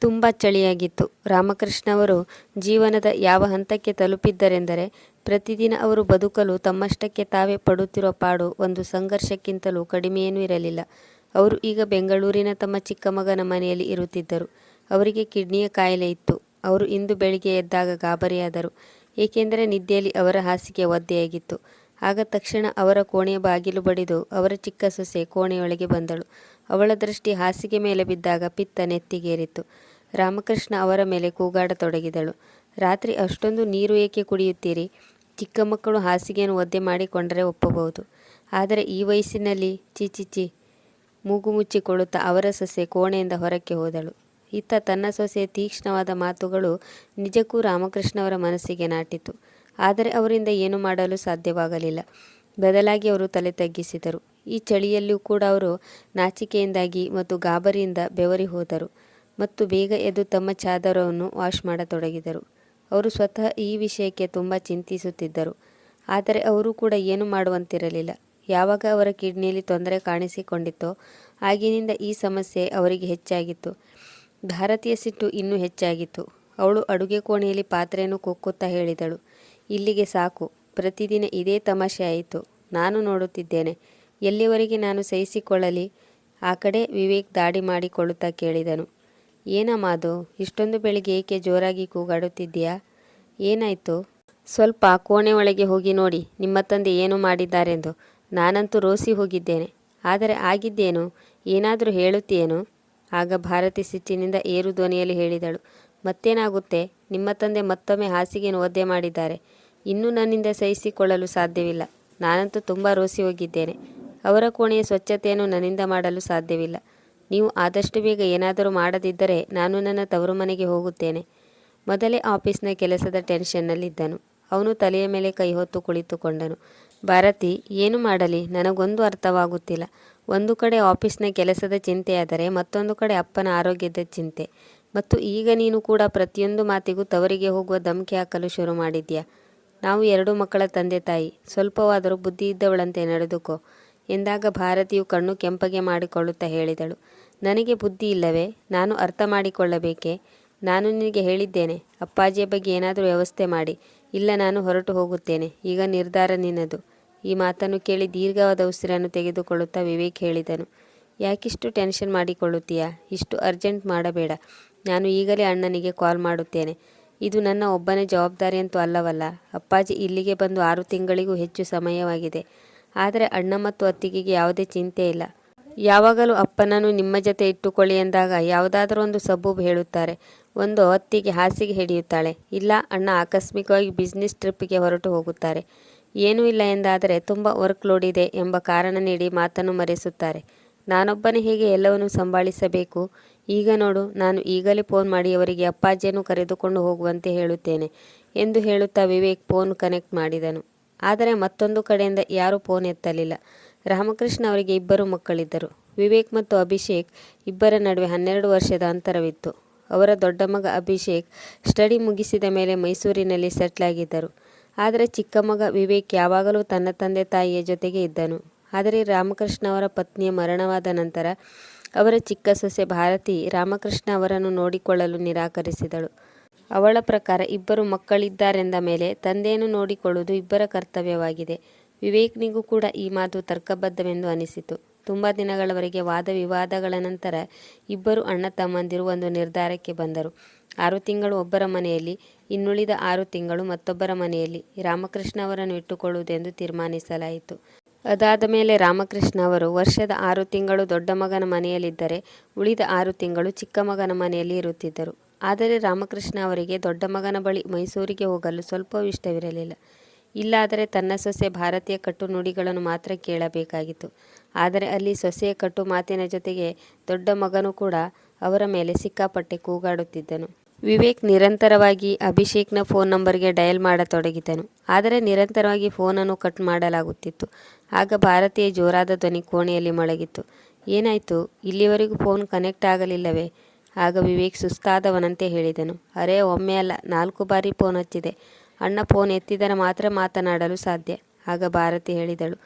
ತುಂಬ ಚಳಿಯಾಗಿತ್ತು. ರಾಮಕೃಷ್ಣವರು ಜೀವನದ ಯಾವ ಹಂತಕ್ಕೆ ತಲುಪಿದ್ದರೆಂದರೆ, ಪ್ರತಿದಿನ ಅವರು ಬದುಕಲು ತಮ್ಮಷ್ಟಕ್ಕೆ ತಾವೇ ಪಡುತ್ತಿರುವ ಪಾಡು ಒಂದು ಸಂಘರ್ಷಕ್ಕಿಂತಲೂ ಕಡಿಮೆಯೇನೂ ಇರಲಿಲ್ಲ. ಅವರು ಈಗ ಬೆಂಗಳೂರಿನ ತಮ್ಮ ಚಿಕ್ಕ ಮಗನ ಮನೆಯಲ್ಲಿ ಇರುತ್ತಿದ್ದರು. ಅವರಿಗೆ ಕಿಡ್ನಿಯ ಕಾಯಿಲೆ ಇತ್ತು. ಅವರು ಇಂದು ಬೆಳಿಗ್ಗೆ ಎದ್ದಾಗ ಗಾಬರಿಯಾದರು. ಏಕೆಂದರೆ ನಿದ್ದೆಯಲ್ಲಿ ಅವರ ಹಾಸಿಗೆ ಒದ್ದೆಯಾಗಿತ್ತು. ಆಗ ತಕ್ಷಣ ಅವರ ಕೋಣೆಯ ಬಾಗಿಲು ಬಡಿದು ಅವರ ಚಿಕ್ಕ ಸೊಸೆ ಕೋಣೆಯೊಳಗೆ ಬಂದಳು. ಅವಳ ದೃಷ್ಟಿ ಹಾಸಿಗೆ ಮೇಲೆ ಬಿದ್ದಾಗ ಪಿತ್ತ ನೆತ್ತಿಗೇರಿತು ರಾಮಕೃಷ್ಣ ಅವರ ಮೇಲೆ ಕೂಗಾಡತೊಡಗಿದಳು. ರಾತ್ರಿ ಅಷ್ಟೊಂದು ನೀರು ಏಕೆ ಕುಡಿಯುತ್ತೀರಿ? ಚಿಕ್ಕ ಮಕ್ಕಳು ಹಾಸಿಗೆಯನ್ನು ಒದ್ದೆ ಮಾಡಿಕೊಂಡರೆ ಒಪ್ಪಬಹುದು. ಆದರೆ ಈ ವಯಸ್ಸಿನಲ್ಲಿ ಚಿಚಿಚಿ ಮೂಗು ಮುಚ್ಚಿಕೊಳ್ಳುತ್ತಾ ಅವರ ಸೊಸೆ ಕೋಣೆಯಿಂದ ಹೊರಕ್ಕೆ ಹೋದಳು. ಇತ್ತ ತನ್ನ ಸೊಸೆಯ ತೀಕ್ಷ್ಣವಾದ ಮಾತುಗಳು ನಿಜಕ್ಕೂ ರಾಮಕೃಷ್ಣವರ ಮನಸ್ಸಿಗೆ ನಾಟಿತು. ಆದರೆ ಅವರಿಂದ ಏನು ಮಾಡಲು ಸಾಧ್ಯವಾಗಲಿಲ್ಲ. ಬದಲಾಗಿ ಅವರು ತಲೆ ತಗ್ಗಿಸಿದರು. ಈ ಚಳಿಯಲ್ಲಿಯೂ ಕೂಡ ಅವರು ನಾಚಿಕೆಯಿಂದಾಗಿ ಮತ್ತು ಗಾಬರಿಯಿಂದ ಬೆವರಿ ಹೋದರು. ಮತ್ತು ಬೇಗ ಎದ್ದು ತಮ್ಮ ಚಾದರವನ್ನು ವಾಶ್ ಮಾಡತೊಡಗಿದರು. ಅವರು ಸ್ವತಃ ಈ ವಿಷಯಕ್ಕೆ ತುಂಬ ಚಿಂತಿಸುತ್ತಿದ್ದರು. ಆದರೆ ಅವರು ಕೂಡ ಏನು ಮಾಡುವಂತಿರಲಿಲ್ಲ. ಯಾವಾಗ ಅವರ ಕಿಡ್ನಿಯಲ್ಲಿ ತೊಂದರೆ ಕಾಣಿಸಿಕೊಂಡಿತ್ತೋ ಆಗಿನಿಂದ ಈ ಸಮಸ್ಯೆ ಅವರಿಗೆ ಹೆಚ್ಚಾಗಿತ್ತು. ಭಾರತೀಯ ಸಿಟ್ಟು ಇನ್ನೂ ಹೆಚ್ಚಾಗಿತ್ತು. ಅವಳು ಅಡುಗೆ ಕೋಣೆಯಲ್ಲಿ ಪಾತ್ರೆಯನ್ನು ಕೊಕ್ಕುತ್ತಾ ಹೇಳಿದಳು, ಇಲ್ಲಿಗೆ ಸಾಕು. ಪ್ರತಿದಿನ ಇದೇ ತಮಾಷೆ ಆಯಿತು. ನಾನು ನೋಡುತ್ತಿದ್ದೇನೆ. ಎಲ್ಲಿವರೆಗೆ ನಾನು ಸಹಿಸಿಕೊಳ್ಳಲಿ? ಆ ಕಡೆ ವಿವೇಕ್ ದಾಡಿ ಮಾಡಿಕೊಳ್ಳುತ್ತಾ ಕೇಳಿದನು. ಏನಮ್ಮ ಅದು? ಇಷ್ಟೊಂದು ಬೆಳಿಗ್ಗೆ ಏಕೆ ಜೋರಾಗಿ ಕೂಗಾಡುತ್ತಿದ್ದೀಯಾ? ಏನಾಯಿತು? ಸ್ವಲ್ಪ ಕೋಣೆ ಒಳಗೆ ಹೋಗಿ ನೋಡಿ. ನಿಮ್ಮ ತಂದೆ ಏನು ಮಾಡಿದ್ದಾರೆಂದು. ನಾನಂತೂ ರೋಸಿ ಹೋಗಿದ್ದೇನೆ. ಆದರೆ ಆಗಿದ್ದೇನು? ಏನಾದರೂ ಹೇಳುತ್ತೇನು ಆಗ ಭಾರತಿ ಸಿಟ್ಟಿನಿಂದ ಏರು ಧ್ವನಿಯಲ್ಲಿ ಹೇಳಿದಳು. ಮತ್ತೇನಾಗುತ್ತೆ? ನಿಮ್ಮ ತಂದೆ ಮತ್ತೊಮ್ಮೆ ಹಾಸಿಗೆಯನ್ನು ಒದ್ದೆ ಮಾಡಿದ್ದಾರೆ. ಇನ್ನೂ ನನ್ನಿಂದ ಸಹಿಸಿಕೊಳ್ಳಲು ಸಾಧ್ಯವಿಲ್ಲ. ನಾನಂತೂ ತುಂಬ ರೋಸಿ ಹೋಗಿದ್ದೇನೆ. ಅವರ ಕೋಣೆಯ ಸ್ವಚ್ಛತೆಯನ್ನು ನನ್ನಿಂದ ಮಾಡಲು ಸಾಧ್ಯವಿಲ್ಲ. ನೀವು ಆದಷ್ಟು ಬೇಗ ಏನಾದರೂ ಮಾಡದಿದ್ದರೆ ನಾನು ನನ್ನ ತವರು ಮನೆಗೆ ಹೋಗುತ್ತೇನೆ. ಮೊದಲೇ ಆಫೀಸ್ನ ಕೆಲಸದ ಟೆನ್ಷನ್ನಲ್ಲಿದ್ದನು. ಅವನು ತಲೆಯ ಮೇಲೆ ಕೈ ಹೊತ್ತು ಕುಳಿತುಕೊಂಡನು. ಭಾರತಿ, ಏನು ಮಾಡಲಿ? ನನಗೊಂದು ಅರ್ಥವಾಗುತ್ತಿಲ್ಲ. ಒಂದು ಕಡೆ ಆಫೀಸ್ನ ಕೆಲಸದ ಚಿಂತೆಯಾದರೆ ಮತ್ತೊಂದು ಕಡೆ ಅಪ್ಪನ ಆರೋಗ್ಯದ ಚಿಂತೆ. ಮತ್ತು ಈಗ ನೀನು ಕೂಡ ಪ್ರತಿಯೊಂದು ಮಾತಿಗೂ ತವರಿಗೆ ಹೋಗುವ ಧಮಕಿ ಹಾಕಲು ಶುರು ಮಾಡಿದ್ಯಾ? ನಾವು ಎರಡು ಮಕ್ಕಳ ತಂದೆ ತಾಯಿ. ಸ್ವಲ್ಪವಾದರೂ ಬುದ್ಧಿ ಇದ್ದವಳಂತೆ ನಡೆದುಕೋ. ಎಂದಾಗ ಭಾರತಿಯು ಕಣ್ಣು ಕೆಂಪಗೆ ಮಾಡಿಕೊಳ್ಳುತ್ತಾ ಹೇಳಿದಳು. ನನಗೆ ಬುದ್ಧಿ ಇಲ್ಲವೇ? ನಾನು ಅರ್ಥ ಮಾಡಿಕೊಳ್ಳಬೇಕೆ? ನಾನು ನಿನಗೆ ಹೇಳಿದ್ದೇನೆ, ಅಪ್ಪಾಜಿಯ ಬಗ್ಗೆ ಏನಾದರೂ ವ್ಯವಸ್ಥೆ ಮಾಡಿ. ಇಲ್ಲ, ನಾನು ಹೊರಟು ಹೋಗುತ್ತೇನೆ. ಈಗ ನಿರ್ಧಾರ ನಿನ್ನದು. ಈ ಮಾತನ್ನು ಕೇಳಿ ದೀರ್ಘವಾದ ಉಸಿರನ್ನು ತೆಗೆದುಕೊಳ್ಳುತ್ತಾ ವಿವೇಕ್ ಹೇಳಿದನು. ಯಾಕಿಷ್ಟು ಟೆನ್ಷನ್ ಮಾಡಿಕೊಳ್ಳುತ್ತೀಯಾ? ಇಷ್ಟು ಅರ್ಜೆಂಟ್ ಮಾಡಬೇಡ. ನಾನು ಈಗಲೇ ಅಣ್ಣನಿಗೆ ಕಾಲ್ ಮಾಡುತ್ತೇನೆ. ಇದು ನನ್ನ ಒಬ್ಬನೇ ಜವಾಬ್ದಾರಿ ಅಂತೂ ಅಲ್ಲವಲ್ಲ. ಅಪ್ಪಾಜಿ ಇಲ್ಲಿಗೆ ಬಂದು ಆರು ತಿಂಗಳಿಗೂ ಹೆಚ್ಚು ಸಮಯವಾಗಿದೆ. ಆದರೆ ಅಣ್ಣ ಮತ್ತು ಅತ್ತಿಗೆಗೆ ಯಾವುದೇ ಚಿಂತೆ ಇಲ್ಲ. ಯಾವಾಗಲೂ ಅಪ್ಪನನ್ನು ನಿಮ್ಮ ಜೊತೆ ಇಟ್ಟುಕೊಳ್ಳಿ ಎಂದಾಗ ಯಾವುದಾದರೂ ಒಂದು ಸಬೂಬ್ ಹೇಳುತ್ತಾರೆ. ಒಂದು ಅತ್ತಿಗೆ ಹಾಸಿಗೆ ಹಿಡಿಯುತ್ತಾಳೆ. ಇಲ್ಲ, ಅಣ್ಣ ಆಕಸ್ಮಿಕವಾಗಿ ಬಿಸ್ನೆಸ್ ಟ್ರಿಪ್ಗೆ ಹೊರಟು ಹೋಗುತ್ತಾರೆ. ಏನೂ ಇಲ್ಲ ಎಂದಾದರೆ ತುಂಬ ವರ್ಕ್ ಲೋಡ್ ಇದೆ ಎಂಬ ಕಾರಣ ನೀಡಿ ಮಾತನ್ನು ಮರೆಸುತ್ತಾರೆ. ನಾನೊಬ್ಬನೇ ಹೇಗೆ ಎಲ್ಲವನ್ನು ಸಂಭಾಳಿಸಬೇಕು? ಈಗ ನೋಡು, ನಾನು ಈಗಲೇ ಫೋನ್ ಮಾಡಿ ಅವರಿಗೆ ಅಪ್ಪಾಜಿಯನ್ನು ಕರೆದುಕೊಂಡು ಹೋಗುವಂತೆ ಹೇಳುತ್ತೇನೆ ಎಂದು ಹೇಳುತ್ತಾ ವಿವೇಕ್ ಫೋನ್ ಕನೆಕ್ಟ್ ಮಾಡಿದನು. ಆದರೆ ಮತ್ತೊಂದು ಕಡೆಯಿಂದ ಯಾರೂ ಫೋನ್ ಎತ್ತಲಿಲ್ಲ. ರಾಮಕೃಷ್ಣ ಅವರಿಗೆ ಇಬ್ಬರು ಮಕ್ಕಳಿದ್ದರು. ವಿವೇಕ್ ಮತ್ತು ಅಭಿಷೇಕ್ ಇಬ್ಬರ ನಡುವೆ ಹನ್ನೆರಡು ವರ್ಷದ ಅಂತರವಿತ್ತು. ಅವರ ದೊಡ್ಡ ಮಗ ಅಭಿಷೇಕ್ ಸ್ಟಡಿ ಮುಗಿಸಿದ ಮೇಲೆ ಮೈಸೂರಿನಲ್ಲಿ ಸೆಟ್ಲ್ ಆಗಿದ್ದರು. ಆದರೆ ಚಿಕ್ಕ ಮಗ ವಿವೇಕ್ ಯಾವಾಗಲೂ ತನ್ನ ತಂದೆ ತಾಯಿಯ ಜೊತೆಗೆ ಇದ್ದನು. ಆದರೆ ರಾಮಕೃಷ್ಣ ಅವರ ಪತ್ನಿಯ ಮರಣವಾದ ನಂತರ ಅವರ ಚಿಕ್ಕ ಸೊಸೆ ಭಾರತಿ ರಾಮಕೃಷ್ಣ ಅವರನ್ನು ನೋಡಿಕೊಳ್ಳಲು ನಿರಾಕರಿಸಿದಳು. ಅವಳ ಪ್ರಕಾರ ಇಬ್ಬರು ಮಕ್ಕಳಿದ್ದಾರೆಂದ ಮೇಲೆ ತಂದೆಯನ್ನು ನೋಡಿಕೊಳ್ಳುವುದು ಇಬ್ಬರ ಕರ್ತವ್ಯವಾಗಿದೆ. ವಿವೇಕ್ನಿಗೂ ಕೂಡ ಈ ಮಾತು ತರ್ಕಬದ್ಧವೆಂದು ಅನಿಸಿತು. ತುಂಬ ದಿನಗಳವರೆಗೆ ವಾದ ವಿವಾದಗಳ ನಂತರ ಇಬ್ಬರು ಅಣ್ಣ ತಮ್ಮಂದಿರು ಒಂದು ನಿರ್ಧಾರಕ್ಕೆ ಬಂದರು. ಆರು ತಿಂಗಳು ಒಬ್ಬರ ಮನೆಯಲ್ಲಿ, ಇನ್ನುಳಿದ ಆರು ತಿಂಗಳು ಮತ್ತೊಬ್ಬರ ಮನೆಯಲ್ಲಿ ರಾಮಕೃಷ್ಣ ಅವರನ್ನು ಇಟ್ಟುಕೊಳ್ಳುವುದೆಂದು ತೀರ್ಮಾನಿಸಲಾಯಿತು. ಅದಾದ ಮೇಲೆ ರಾಮಕೃಷ್ಣ ಅವರು ವರ್ಷದ ಆರು ತಿಂಗಳು ದೊಡ್ಡ ಮಗನ ಮನೆಯಲ್ಲಿದ್ದರೆ, ಉಳಿದ ಆರು ತಿಂಗಳು ಚಿಕ್ಕ ಮಗನ ಮನೆಯಲ್ಲಿ ಇರುತ್ತಿದ್ದರು. ಆದರೆ ರಾಮಕೃಷ್ಣ ಅವರಿಗೆ ದೊಡ್ಡ ಮಗನ ಬಳಿ ಮೈಸೂರಿಗೆ ಹೋಗಲು ಸ್ವಲ್ಪವೂ ಇಷ್ಟವಿರಲಿಲ್ಲ. ಇಲ್ಲಾದರೆ ತನ್ನ ಸೊಸೆ ಭಾರತೀಯ ಕಟ್ಟು ನುಡಿಗಳನ್ನು ಮಾತ್ರ ಕೇಳಬೇಕಾಗಿತ್ತು. ಆದರೆ ಅಲ್ಲಿ ಸೊಸೆಯ ಕಟ್ಟು ಮಾತಿನ ಜೊತೆಗೆ ದೊಡ್ಡ ಮಗನು ಕೂಡ ಅವರ ಮೇಲೆ ಸಿಕ್ಕಾಪಟ್ಟೆ ಕೂಗಾಡುತ್ತಿದ್ದನು. ವಿವೇಕ್ ನಿರಂತರವಾಗಿ ಅಭಿಷೇಕ್ನ ಫೋನ್ ನಂಬರ್ಗೆ ಡಯಲ್ ಮಾಡತೊಡಗಿದನು. ಆದರೆ ನಿರಂತರವಾಗಿ ಫೋನನ್ನು ಕಟ್ ಮಾಡಲಾಗುತ್ತಿತ್ತು. ಆಗ ಭಾರತೀಯ ಜೋರಾದ ಧ್ವನಿ ಕೋಣೆಯಲ್ಲಿ ಮೊಳಗಿತ್ತು ಏನಾಯಿತು? ಇಲ್ಲಿವರೆಗೂ ಫೋನ್ ಕನೆಕ್ಟ್ ಆಗಲಿಲ್ಲವೇ? ಆಗ ವಿವೇಕ್ ಸುಸ್ತಾದವನಂತೆ ಹೇಳಿದನು. ಅರೇ ಒಮ್ಮೆ ಅಲ್ಲ, ನಾಲ್ಕು ಬಾರಿ ಫೋನ್ ಹಚ್ಚಿದೆ. ಅಣ್ಣ ಫೋನ್ ಎತ್ತಿದರೆ ಮಾತ್ರ ಮಾತನಾಡಲು ಸಾಧ್ಯ, ಆಗ ಭಾರತಿ ಹೇಳಿದಳು.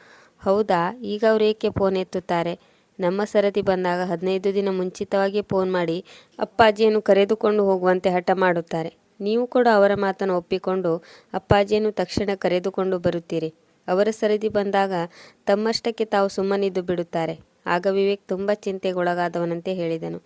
ಹೌದಾ, ಈಗ ಅವರು ಏಕೆ ಫೋನ್ ಎತ್ತುತ್ತಾರೆ? ನಮ್ಮ ಸರದಿ ಬಂದಾಗ ಹದಿನೈದು ದಿನ ಮುಂಚಿತವಾಗಿ ಫೋನ್ ಮಾಡಿ ಅಪ್ಪಾಜಿಯನ್ನು ಕರೆದುಕೊಂಡು ಹೋಗುವಂತೆ ಹಠ ಮಾಡುತ್ತಾರೆ. ನೀವು ಕೂಡ ಅವರ ಮಾತನ್ನು ಒಪ್ಪಿಕೊಂಡು ಅಪ್ಪಾಜಿಯನ್ನು ತಕ್ಷಣ ಕರೆದುಕೊಂಡು ಬರುತ್ತೀರಿ. ಅವರ ಸರದಿ ಬಂದಾಗ ತಮ್ಮಷ್ಟಕ್ಕೆ ತಾವು ಸುಮ್ಮನಿದ್ದು ಬಿಡುತ್ತಾರೆ. ಆಗ ವಿವೇಕ್ ತುಂಬ ಚಿಂತೆಗೊಳಗಾದವನಂತೆ ಹೇಳಿದನು.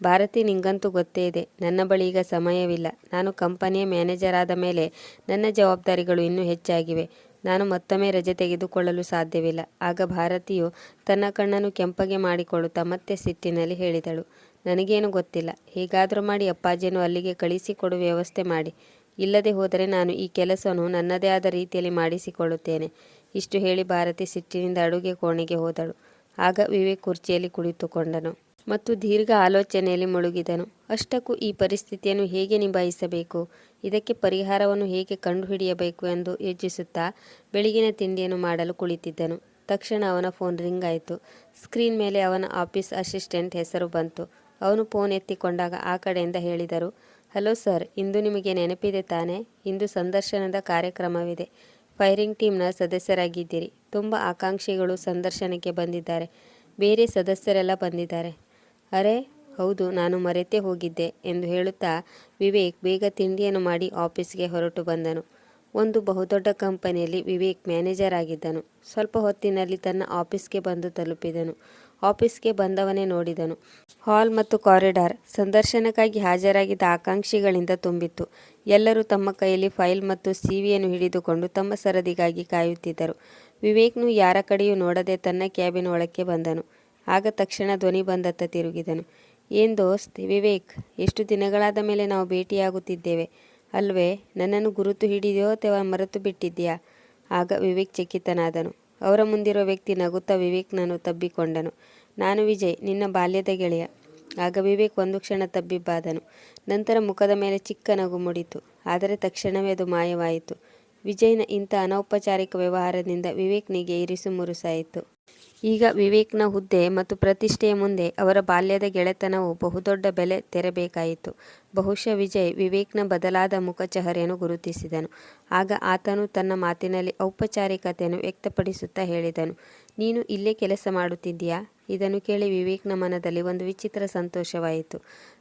ಭಾರತಿ, ನಿಂಗಂತೂ ಗೊತ್ತೇ ಇದೆ. ನನ್ನ ಬಳಿ ಈಗ ಸಮಯವಿಲ್ಲ. ನಾನು ಕಂಪನಿಯ ಮ್ಯಾನೇಜರ್ ಆದ ಮೇಲೆ ನನ್ನ ಜವಾಬ್ದಾರಿಗಳು ಇನ್ನೂ ಹೆಚ್ಚಾಗಿವೆ. ನಾನು ಮತ್ತೊಮ್ಮೆ ರಜೆ ತೆಗೆದುಕೊಳ್ಳಲು ಸಾಧ್ಯವಿಲ್ಲ. ಆಗ ಭಾರತಿಯು ತನ್ನ ಕಣ್ಣನ್ನು ಕೆಂಪಗೆ ಮಾಡಿಕೊಳ್ಳುತ್ತಾ ಮತ್ತೆ ಸಿಟ್ಟಿನಲ್ಲಿ ಹೇಳಿದಳು, ನನಗೇನು ಗೊತ್ತಿಲ್ಲ. ಹೇಗಾದರೂ ಮಾಡಿ ಅಪ್ಪಾಜಿಯನ್ನು ಅಲ್ಲಿಗೆ ಕಳಿಸಿಕೊಡುವ ವ್ಯವಸ್ಥೆ ಮಾಡಿ. ಇಲ್ಲದೆ ಹೋದರೆ ನಾನು ಈ ಕೆಲಸವನ್ನು ನನ್ನದೇ ಆದ ರೀತಿಯಲ್ಲಿ ಮಾಡಿಸಿಕೊಳ್ಳುತ್ತೇನೆ. ಇಷ್ಟು ಹೇಳಿ ಭಾರತಿ ಸಿಟ್ಟಿನಿಂದ ಅಡುಗೆ ಕೋಣೆಗೆ ಹೋದಳು. ಆಗ ವಿವೇಕ್ ಕುರ್ಚಿಯಲ್ಲಿ ಕುಳಿತುಕೊಂಡನು. ಮತ್ತು ದೀರ್ಘ ಆಲೋಚನೆಯಲ್ಲಿ ಮುಳುಗಿದನು. ಅಷ್ಟಕ್ಕೂ ಈ ಪರಿಸ್ಥಿತಿಯನ್ನು ಹೇಗೆ ನಿಭಾಯಿಸಬೇಕು? ಇದಕ್ಕೆ ಪರಿಹಾರವನ್ನು ಹೇಗೆ ಕಂಡುಹಿಡಿಯಬೇಕು ಎಂದು ಯೋಚಿಸುತ್ತಾ ಬೆಳಗಿನ ತಿಂಡಿಯನ್ನು ಮಾಡಲು ಕುಳಿತಿದ್ದನು. ತಕ್ಷಣ ಅವನ ಫೋನ್ ರಿಂಗ್ ಆಯಿತು. ಸ್ಕ್ರೀನ್ ಮೇಲೆ ಅವನ ಆಫೀಸ್ ಅಸಿಸ್ಟೆಂಟ್ ಹೆಸರು ಬಂತು. ಅವನು ಫೋನ್ ಎತ್ತಿಕೊಂಡಾಗ ಆ ಕಡೆಯಿಂದ ಹೇಳಿದರು, ಹಲೋ ಸರ್, ಇಂದು ನಿಮಗೆ ನೆನಪಿದೆ ತಾನೇ? ಇಂದು ಸಂದರ್ಶನದ ಕಾರ್ಯಕ್ರಮವಿದೆ. ಫೈರಿಂಗ್ ಟೀಮ್ನ ಸದಸ್ಯರಾಗಿದ್ದೀರಿ. ತುಂಬ ಆಕಾಂಕ್ಷಿಗಳು ಸಂದರ್ಶನಕ್ಕೆ ಬಂದಿದ್ದಾರೆ. ಬೇರೆ ಸದಸ್ಯರೆಲ್ಲ ಬಂದಿದ್ದಾರೆ. ಅರೆ, ಹೌದು, ನಾನು ಮರೆತೇ ಹೋಗಿದ್ದೆ ಎಂದು ಹೇಳುತ್ತಾ ವಿವೇಕ್ ಬೇಗ ತಿಂಡಿಯನ್ನು ಮಾಡಿ ಆಫೀಸ್ಗೆ ಹೊರಟು ಬಂದನು. ಒಂದು ಬಹುದೊಡ್ಡ ಕಂಪನಿಯಲ್ಲಿ ವಿವೇಕ್ ಮ್ಯಾನೇಜರ್ ಆಗಿದ್ದನು. ಸ್ವಲ್ಪ ಹೊತ್ತಿನಲ್ಲಿ ತನ್ನ ಆಫೀಸ್ಗೆ ಬಂದು ತಲುಪಿದನು. ಆಫೀಸ್ಗೆ ಬಂದವನೇ ನೋಡಿದನು. ಹಾಲ್ ಮತ್ತು ಕಾರಿಡಾರ್ ಸಂದರ್ಶನಕ್ಕಾಗಿ ಹಾಜರಾಗಿದ್ದ ಆಕಾಂಕ್ಷಿಗಳಿಂದ ತುಂಬಿತ್ತು. ಎಲ್ಲರೂ ತಮ್ಮ ಕೈಯಲ್ಲಿ ಫೈಲ್ ಮತ್ತು ಸಿವಿಯನ್ನು ಹಿಡಿದುಕೊಂಡು ತಮ್ಮ ಸರದಿಗಾಗಿ ಕಾಯುತ್ತಿದ್ದರು. ವಿವೇಕ್ನು ಯಾರ ಕಡೆಯೂ ನೋಡದೆ ತನ್ನ ಕ್ಯಾಬಿನ್ ಒಳಕ್ಕೆ ಬಂದನು. ಆಗ ತಕ್ಷಣ ಧ್ವನಿ ಬಂದತ್ತ ತಿರುಗಿದನು. ಏನ್ ದೋಸ್ತ್, ವಿವೇಕ್, ಎಷ್ಟು ದಿನಗಳಾದ ಮೇಲೆ ನಾವು ಭೇಟಿಯಾಗುತ್ತಿದ್ದೇವೆ? ಅಲ್ವೇ, ನನ್ನನ್ನು ಗುರುತು ಹಿಡಿದೆಯೋ ಅಥವಾ ಮರೆತು ಬಿಟ್ಟಿದ್ದೀಯಾ? ಆಗ ವಿವೇಕ್ ಚಕಿತನಾದನು. ಅವರ ಮುಂದಿರುವ ವ್ಯಕ್ತಿ ನಗುತ್ತಾ ವಿವೇಕ್ನನ್ನು ತಬ್ಬಿಕೊಂಡನು. ನಾನು ವಿಜಯ್, ನಿನ್ನ ಬಾಲ್ಯದ ಗೆಳೆಯ. ಆಗ ವಿವೇಕ್ ಒಂದು ಕ್ಷಣ ತಬ್ಬಿಬ್ಬಾದನು ನಂತರ ಮುಖದ ಮೇಲೆ ಚಿಕ್ಕ ನಗು ಮೂಡಿತು. ಆದರೆ ತಕ್ಷಣವೇ ಅದು ಮಾಯವಾಯಿತು. ವಿಜಯ್ನ ಇಂಥ ಅನೌಪಚಾರಿಕ ವ್ಯವಹಾರದಿಂದ ವಿವೇಕ್ನಿಗೆ ಇರಿಸು ಮುರುಸಾಯಿತು. ಈಗ ವಿವೇಕ್ನ ಹುದ್ದೆ ಮತ್ತು ಪ್ರತಿಷ್ಠೆಯ ಮುಂದೆ ಅವರ ಬಾಲ್ಯದ ಗೆಳೆತನವು ಬಹುದೊಡ್ಡ ಬೆಲೆ ತೆರಬೇಕಾಯಿತು. ಬಹುಶಃ ವಿಜಯ್ ವಿವೇಕ್ನ ಬದಲಾದ ಮುಖಚಹರೆಯನ್ನು ಗುರುತಿಸಿದನು. ಆಗ ಆತನು ತನ್ನ ಮಾತಿನಲ್ಲಿ ಔಪಚಾರಿಕತೆಯನ್ನು ವ್ಯಕ್ತಪಡಿಸುತ್ತಾ ಹೇಳಿದನು, ನೀನು ಇಲ್ಲೇ ಕೆಲಸ ಮಾಡುತ್ತಿದ್ದೀಯಾ? ಇದನ್ನು ಕೇಳಿ ವಿವೇಕ್ನ ಮನದಲ್ಲಿ ಒಂದು ವಿಚಿತ್ರ ಸಂತೋಷವಾಯಿತು.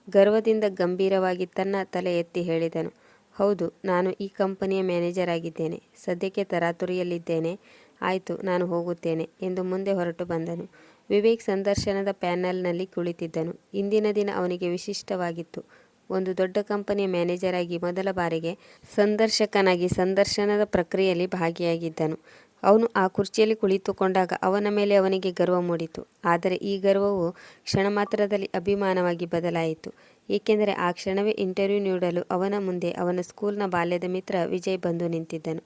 ಗರ್ವದಿಂದ ಗಂಭೀರವಾಗಿ ತನ್ನ ತಲೆ ಎತ್ತಿ ಹೇಳಿದನು ಹೌದು, ನಾನು ಈ ಕಂಪನಿಯ ಮ್ಯಾನೇಜರ್ ಆಗಿದ್ದೇನೆ. ಸದ್ಯಕ್ಕೆ ತರಾತುರಿಯಲ್ಲಿದ್ದೇನೆ. ಆಯಿತು, ನಾನು ಹೋಗುತ್ತೇನೆ ಎಂದು ಮುಂದೆ ಹೊರಟು ಬಂದನು. ವಿವೇಕ್ ಸಂದರ್ಶನದ ಪ್ಯಾನಲ್ನಲ್ಲಿ ಕುಳಿತಿದ್ದನು. ಇಂದಿನ ದಿನ ಅವನಿಗೆ ವಿಶಿಷ್ಟವಾಗಿತ್ತು. ಒಂದು ದೊಡ್ಡ ಕಂಪನಿಯ ಮ್ಯಾನೇಜರ್ ಆಗಿ ಮೊದಲ ಬಾರಿಗೆ ಸಂದರ್ಶಕನಾಗಿ ಸಂದರ್ಶನದ ಪ್ರಕ್ರಿಯೆಯಲ್ಲಿ ಭಾಗಿಯಾಗಿದ್ದನು. ಅವನು ಆ ಕುರ್ಚಿಯಲ್ಲಿ ಕುಳಿತುಕೊಂಡಾಗ ಅವನ ಮೇಲೆ ಅವನಿಗೆ ಗರ್ವ ಮೂಡಿತು. ಆದರೆ ಈ ಗರ್ವವು ಕ್ಷಣ ಮಾತ್ರದಲ್ಲಿ ಅಭಿಮಾನವಾಗಿ ಬದಲಾಯಿತು. ಏಕೆಂದರೆ ಆ ಕ್ಷಣವೇ ಇಂಟರ್ವ್ಯೂ ನೀಡಲು ಅವನ ಮುಂದೆ ಅವನ ಸ್ಕೂಲ್ನ ಬಾಲ್ಯದ ಮಿತ್ರ ವಿಜಯ್ ಬಂದು ನಿಂತಿದ್ದನು.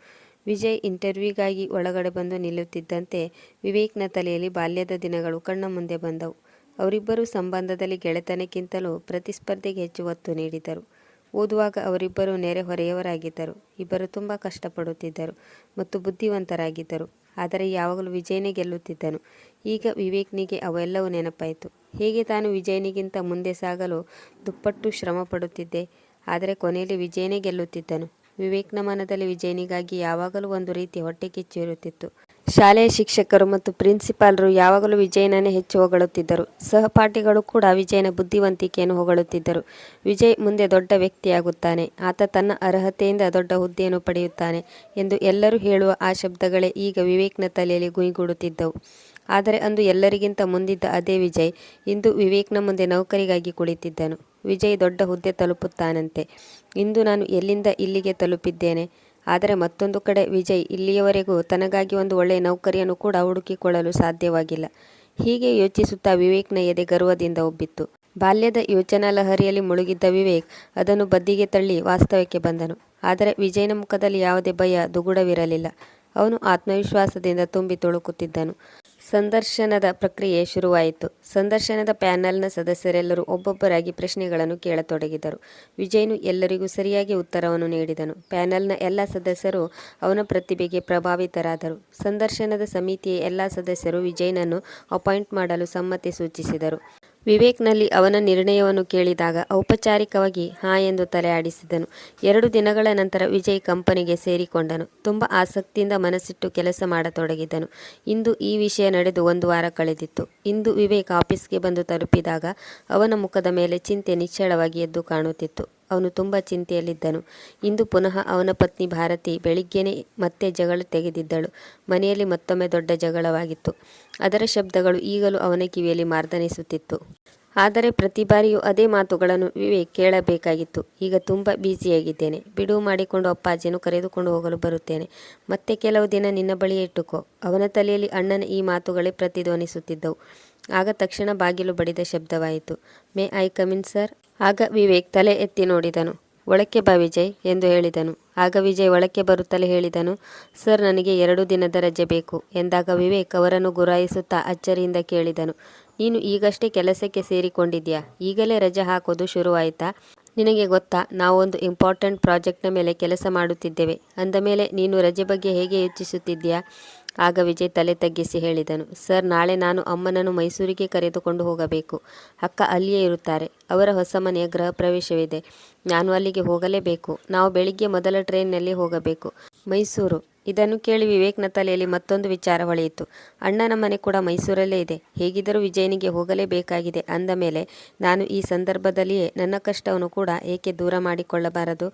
ವಿಜಯ್ ಇಂಟರ್ವ್ಯೂಗಾಗಿ ಒಳಗಡೆ ಬಂದು ನಿಲ್ಲುತ್ತಿದ್ದಂತೆ ವಿವೇಕ್ನ ತಲೆಯಲ್ಲಿ ಬಾಲ್ಯದ ದಿನಗಳು ಕಣ್ಣ ಮುಂದೆ ಬಂದವು. ಅವರಿಬ್ಬರು ಸಂಬಂಧದಲ್ಲಿ ಗೆಳೆತನಕ್ಕಿಂತಲೂ ಪ್ರತಿಸ್ಪರ್ಧೆಗೆ ಹೆಚ್ಚು ಒತ್ತು ನೀಡಿದರು. ಓದುವಾಗ ಅವರಿಬ್ಬರು ನೆರೆಹೊರೆಯವರಾಗಿದ್ದರು ಇಬ್ಬರು ತುಂಬ ಕಷ್ಟಪಡುತ್ತಿದ್ದರು ಮತ್ತು ಬುದ್ಧಿವಂತರಾಗಿದ್ದರು. ಆದರೆ ಯಾವಾಗಲೂ ವಿಜಯನೇ ಗೆಲ್ಲುತ್ತಿದ್ದನು. ಈಗ ವಿವೇಕ್ನಿಗೆ ಅವೆಲ್ಲವೂ ನೆನಪಾಯಿತು. ಹೇಗೆ ತಾನು ವಿಜಯನಿಗಿಂತ ಮುಂದೆ ಸಾಗಲು ದುಪ್ಪಟ್ಟು ಶ್ರಮ ಪಡುತ್ತಿದ್ದೆ. ಆದರೆ ಕೊನೆಯಲ್ಲಿ ವಿಜಯನೇ ಗೆಲ್ಲುತ್ತಿದ್ದನು. ವಿವೇಕ್ನ ಮನದಲ್ಲಿ ವಿಜಯನಿಗಾಗಿ ಯಾವಾಗಲೂ ಒಂದು ರೀತಿ ಹೊಟ್ಟೆ ಕಿಚ್ಚು ಇರುತ್ತಿತ್ತು. ಶಾಲೆಯ ಶಿಕ್ಷಕರು ಮತ್ತು ಪ್ರಿನ್ಸಿಪಾಲರು ಯಾವಾಗಲೂ ವಿಜಯನನ್ನೇ ಹೆಚ್ಚು ಹೊಗಳುತ್ತಿದ್ದರು. ಸಹಪಾಠಿಗಳು ಕೂಡ ವಿಜಯನ ಬುದ್ಧಿವಂತಿಕೆಯನ್ನು ಹೊಗಳುತ್ತಿದ್ದರು. ವಿಜಯ್ ಮುಂದೆ ದೊಡ್ಡ ವ್ಯಕ್ತಿಯಾಗುತ್ತಾನೆ. ಆತ ತನ್ನ ಅರ್ಹತೆಯಿಂದ ದೊಡ್ಡ ಹುದ್ದೆಯನ್ನು ಪಡೆಯುತ್ತಾನೆ ಎಂದು ಎಲ್ಲರೂ ಹೇಳುವ ಆ ಶಬ್ದಗಳೇ ಈಗ ವಿವೇಕ್ನ ತಲೆಯಲ್ಲಿ ಗುಯಿಗೂಡುತ್ತಿದ್ದವು ಆದರೆ ಅಂದು ಎಲ್ಲರಿಗಿಂತ ಮುಂದಿದ್ದ ಅದೇ ವಿಜಯ್ ಇಂದು ವಿವೇಕ್ನ ಮುಂದೆ ನೌಕರಿಗಾಗಿ ಕುಳಿತಿದ್ದನು. ವಿಜಯ್ ದೊಡ್ಡ ಹುದ್ದೆ ತಲುಪುತ್ತಾನಂತೆ. ಇಂದು ನಾನು ಎಲ್ಲಿಂದ ಇಲ್ಲಿಗೆ ತಲುಪಿದ್ದೇನೆ? ಆದರೆ ಮತ್ತೊಂದು ಕಡೆ ವಿಜಯ್ ಇಲ್ಲಿಯವರೆಗೂ ತನಗಾಗಿ ಒಂದು ಒಳ್ಳೆಯ ನೌಕರಿಯನ್ನು ಕೂಡ ಹುಡುಕಿಕೊಳ್ಳಲು ಸಾಧ್ಯವಾಗಿಲ್ಲ. ಹೀಗೆ ಯೋಚಿಸುತ್ತಾ ವಿವೇಕ್ನ ಎದೆ ಗರ್ವದಿಂದ ಒಬ್ಬಿತ್ತು ಬಾಲ್ಯದ ಯೋಚನಾ ಲಹರಿಯಲ್ಲಿ ಮುಳುಗಿದ್ದ ವಿವೇಕ್ ಅದನ್ನು ಬದ್ದಿಗೆ ತಳ್ಳಿ ವಾಸ್ತವಕ್ಕೆ ಬಂದನು. ಆದರೆ ವಿಜಯನ ಮುಖದಲ್ಲಿ ಯಾವುದೇ ಭಯ ದುಗುಡವಿರಲಿಲ್ಲ. ಅವನು ಆತ್ಮವಿಶ್ವಾಸದಿಂದ ತುಂಬಿ ತುಳುಕುತ್ತಿದ್ದನು. ಸಂದರ್ಶನದ ಪ್ರಕ್ರಿಯೆ ಶುರುವಾಯಿತು. ಸಂದರ್ಶನದ ಪ್ಯಾನೆಲ್ನ ಸದಸ್ಯರೆಲ್ಲರೂ ಒಬ್ಬೊಬ್ಬರಾಗಿ ಪ್ರಶ್ನೆಗಳನ್ನು ಕೇಳತೊಡಗಿದರು. ವಿಜಯ್ನು ಎಲ್ಲರಿಗೂ ಸರಿಯಾಗಿ ಉತ್ತರವನ್ನು ನೀಡಿದನು. ಪ್ಯಾನೆಲ್ನ ಎಲ್ಲ ಸದಸ್ಯರು ಅವನ ಪ್ರತಿಭೆಗೆ ಪ್ರಭಾವಿತರಾದರು. ಸಂದರ್ಶನದ ಸಮಿತಿಯ ಎಲ್ಲ ಸದಸ್ಯರು ವಿಜಯ್ನನ್ನು ಅಪಾಯಿಂಟ್ ಮಾಡಲು ಸಮ್ಮತಿ ಸೂಚಿಸಿದರು. ವಿವೇಕ್ನಲ್ಲಿ ಅವನ ನಿರ್ಣಯವನ್ನು ಕೇಳಿದಾಗ ಔಪಚಾರಿಕವಾಗಿ ಹಾ ಎಂದು ತಲೆ ಆಡಿಸಿದನು ಎರಡು ದಿನಗಳ ನಂತರ ವಿಜಯ್ ಕಂಪನಿಗೆ ಸೇರಿಕೊಂಡನು. ತುಂಬ ಆಸಕ್ತಿಯಿಂದ ಮನಸ್ಸಿಟ್ಟು ಕೆಲಸ ಮಾಡತೊಡಗಿದ್ದನು ಇಂದು ಈ ವಿಷಯ ನಡೆದು ಒಂದು ವಾರ ಕಳೆದಿತ್ತು. ಇಂದು ವಿವೇಕ್ ಆಫೀಸ್ಗೆ ಬಂದು ತಲುಪಿದಾಗ ಅವನ ಮುಖದ ಮೇಲೆ ಚಿಂತೆ ನಿಚ್ಚಳವಾಗಿ ಎದ್ದು ಕಾಣುತ್ತಿತ್ತು. ಅವನು ತುಂಬ ಚಿಂತೆಯಲ್ಲಿದ್ದನು. ಇಂದು ಪುನಃ ಅವನ ಪತ್ನಿ ಭಾರತಿ ಬೆಳಿಗ್ಗೆನೆ ಮತ್ತೆ ಜಗಳ ತೆಗೆದಿದ್ದಳು. ಮನೆಯಲ್ಲಿ ಮತ್ತೊಮ್ಮೆ ದೊಡ್ಡ ಜಗಳವಾಗಿತ್ತು. ಅದರ ಶಬ್ದಗಳು ಈಗಲೂ ಅವನ ಕಿವಿಯಲ್ಲಿ ಮಾರ್ದನಿಸುತ್ತಿತ್ತು. ಆದರೆ ಪ್ರತಿ ಬಾರಿಯೂ ಅದೇ ಮಾತುಗಳನ್ನು ವಿವೇಕ್ ಕೇಳಬೇಕಾಗಿತ್ತು. ಈಗ ತುಂಬ ಬ್ಯುಸಿಯಾಗಿದ್ದೇನೆ. ಬಿಡುವು ಮಾಡಿಕೊಂಡು ಅಪ್ಪಾಜಿಯನ್ನು ಕರೆದುಕೊಂಡು ಹೋಗಲು ಬರುತ್ತೇನೆ. ಮತ್ತೆ ಕೆಲವು ದಿನ ನಿನ್ನ ಬಳಿಯೇ ಇಟ್ಟುಕೋ. ಅವನ ತಲೆಯಲ್ಲಿ ಅಣ್ಣನ ಈ ಮಾತುಗಳೇ ಪ್ರತಿಧ್ವನಿಸುತ್ತಿದ್ದವು. ಆಗ ತಕ್ಷಣ ಬಾಗಿಲು ಬಡಿದ ಶಬ್ದವಾಯಿತು. May I come in sir? ಆಗ ವಿವೇಕ್ ತಲೆ ಎತ್ತಿ ನೋಡಿದನು. ಒಳಕ್ಕೆ ಬಾ ವಿಜಯ್, ಎಂದು ಹೇಳಿದನು. ಆಗ ವಿಜಯ್ ಒಳಕ್ಕೆ ಬರುತ್ತಲೇ ಹೇಳಿದನು. ಸರ್, ನನಗೆ ಎರಡು ದಿನದ ರಜೆ ಬೇಕು, ಎಂದಾಗ ವಿವೇಕ್ ಅವರನ್ನು ಗುರಾಯಿಸುತ್ತಾ ಅಚ್ಚರಿಯಿಂದ ಕೇಳಿದನು. ನೀನು ಈಗಷ್ಟೇ ಕೆಲಸಕ್ಕೆ ಸೇರಿಕೊಂಡಿದ್ಯಾ? ಈಗಲೇ ರಜೆ ಹಾಕೋದು ಶುರುವಾಯಿತಾ? ನಿನಗೆ ಗೊತ್ತಾ, ನಾವೊಂದು ಇಂಪಾರ್ಟೆಂಟ್ ಪ್ರಾಜೆಕ್ಟ್ನ ಮೇಲೆ ಕೆಲಸ ಮಾಡುತ್ತಿದ್ದೇವೆ. ಅಂದ ಮೇಲೆ ನೀನು ರಜೆ ಬಗ್ಗೆ ಹೇಗೆ ಯೋಚಿಸುತ್ತಿದ್ದೀಯಾ? ಆಗ ವಿಜಯ್ ತಲೆ ತಗ್ಗಿಸಿ ಹೇಳಿದನು, ಸರ್, ನಾಳೆ ನಾನು ಅಮ್ಮನನ್ನು ಮೈಸೂರಿಗೆ ಕರೆದುಕೊಂಡು ಹೋಗಬೇಕು. ಅಕ್ಕ ಅಲ್ಲಿಯೇ ಇರುತ್ತಾರೆ. ಅವರ ಹೊಸ ಮನೆಯ ಗೃಹ ಪ್ರವೇಶವಿದೆ ನಾನು ಅಲ್ಲಿಗೆ ಹೋಗಲೇಬೇಕು. ನಾವು ಬೆಳಿಗ್ಗೆ ಮೊದಲ ಟ್ರೈನ್ನಲ್ಲಿ ಹೋಗಬೇಕು. ಮೈಸೂರು. ಇದನ್ನು ಕೇಳಿ ವಿವೇಕ್ನ ತಲೆಯಲ್ಲಿ ಮತ್ತೊಂದು ವಿಚಾರ ಹೊಳೆಯಿತು. ಅಣ್ಣನ ಮನೆ ಕೂಡ ಮೈಸೂರಲ್ಲೇ ಇದೆ. ಹೇಗಿದ್ದರೂ ವಿಜಯನಿಗೆ ಹೋಗಲೇಬೇಕಾಗಿದೆ. ಅಂದ ಮೇಲೆ, ನಾನು ಈ ಸಂದರ್ಭದಲ್ಲಿಯೇ ನನ್ನ ಕಷ್ಟವನ್ನು ಕೂಡ ಏಕೆ ದೂರ ಮಾಡಿಕೊಳ್ಳಬಾರದು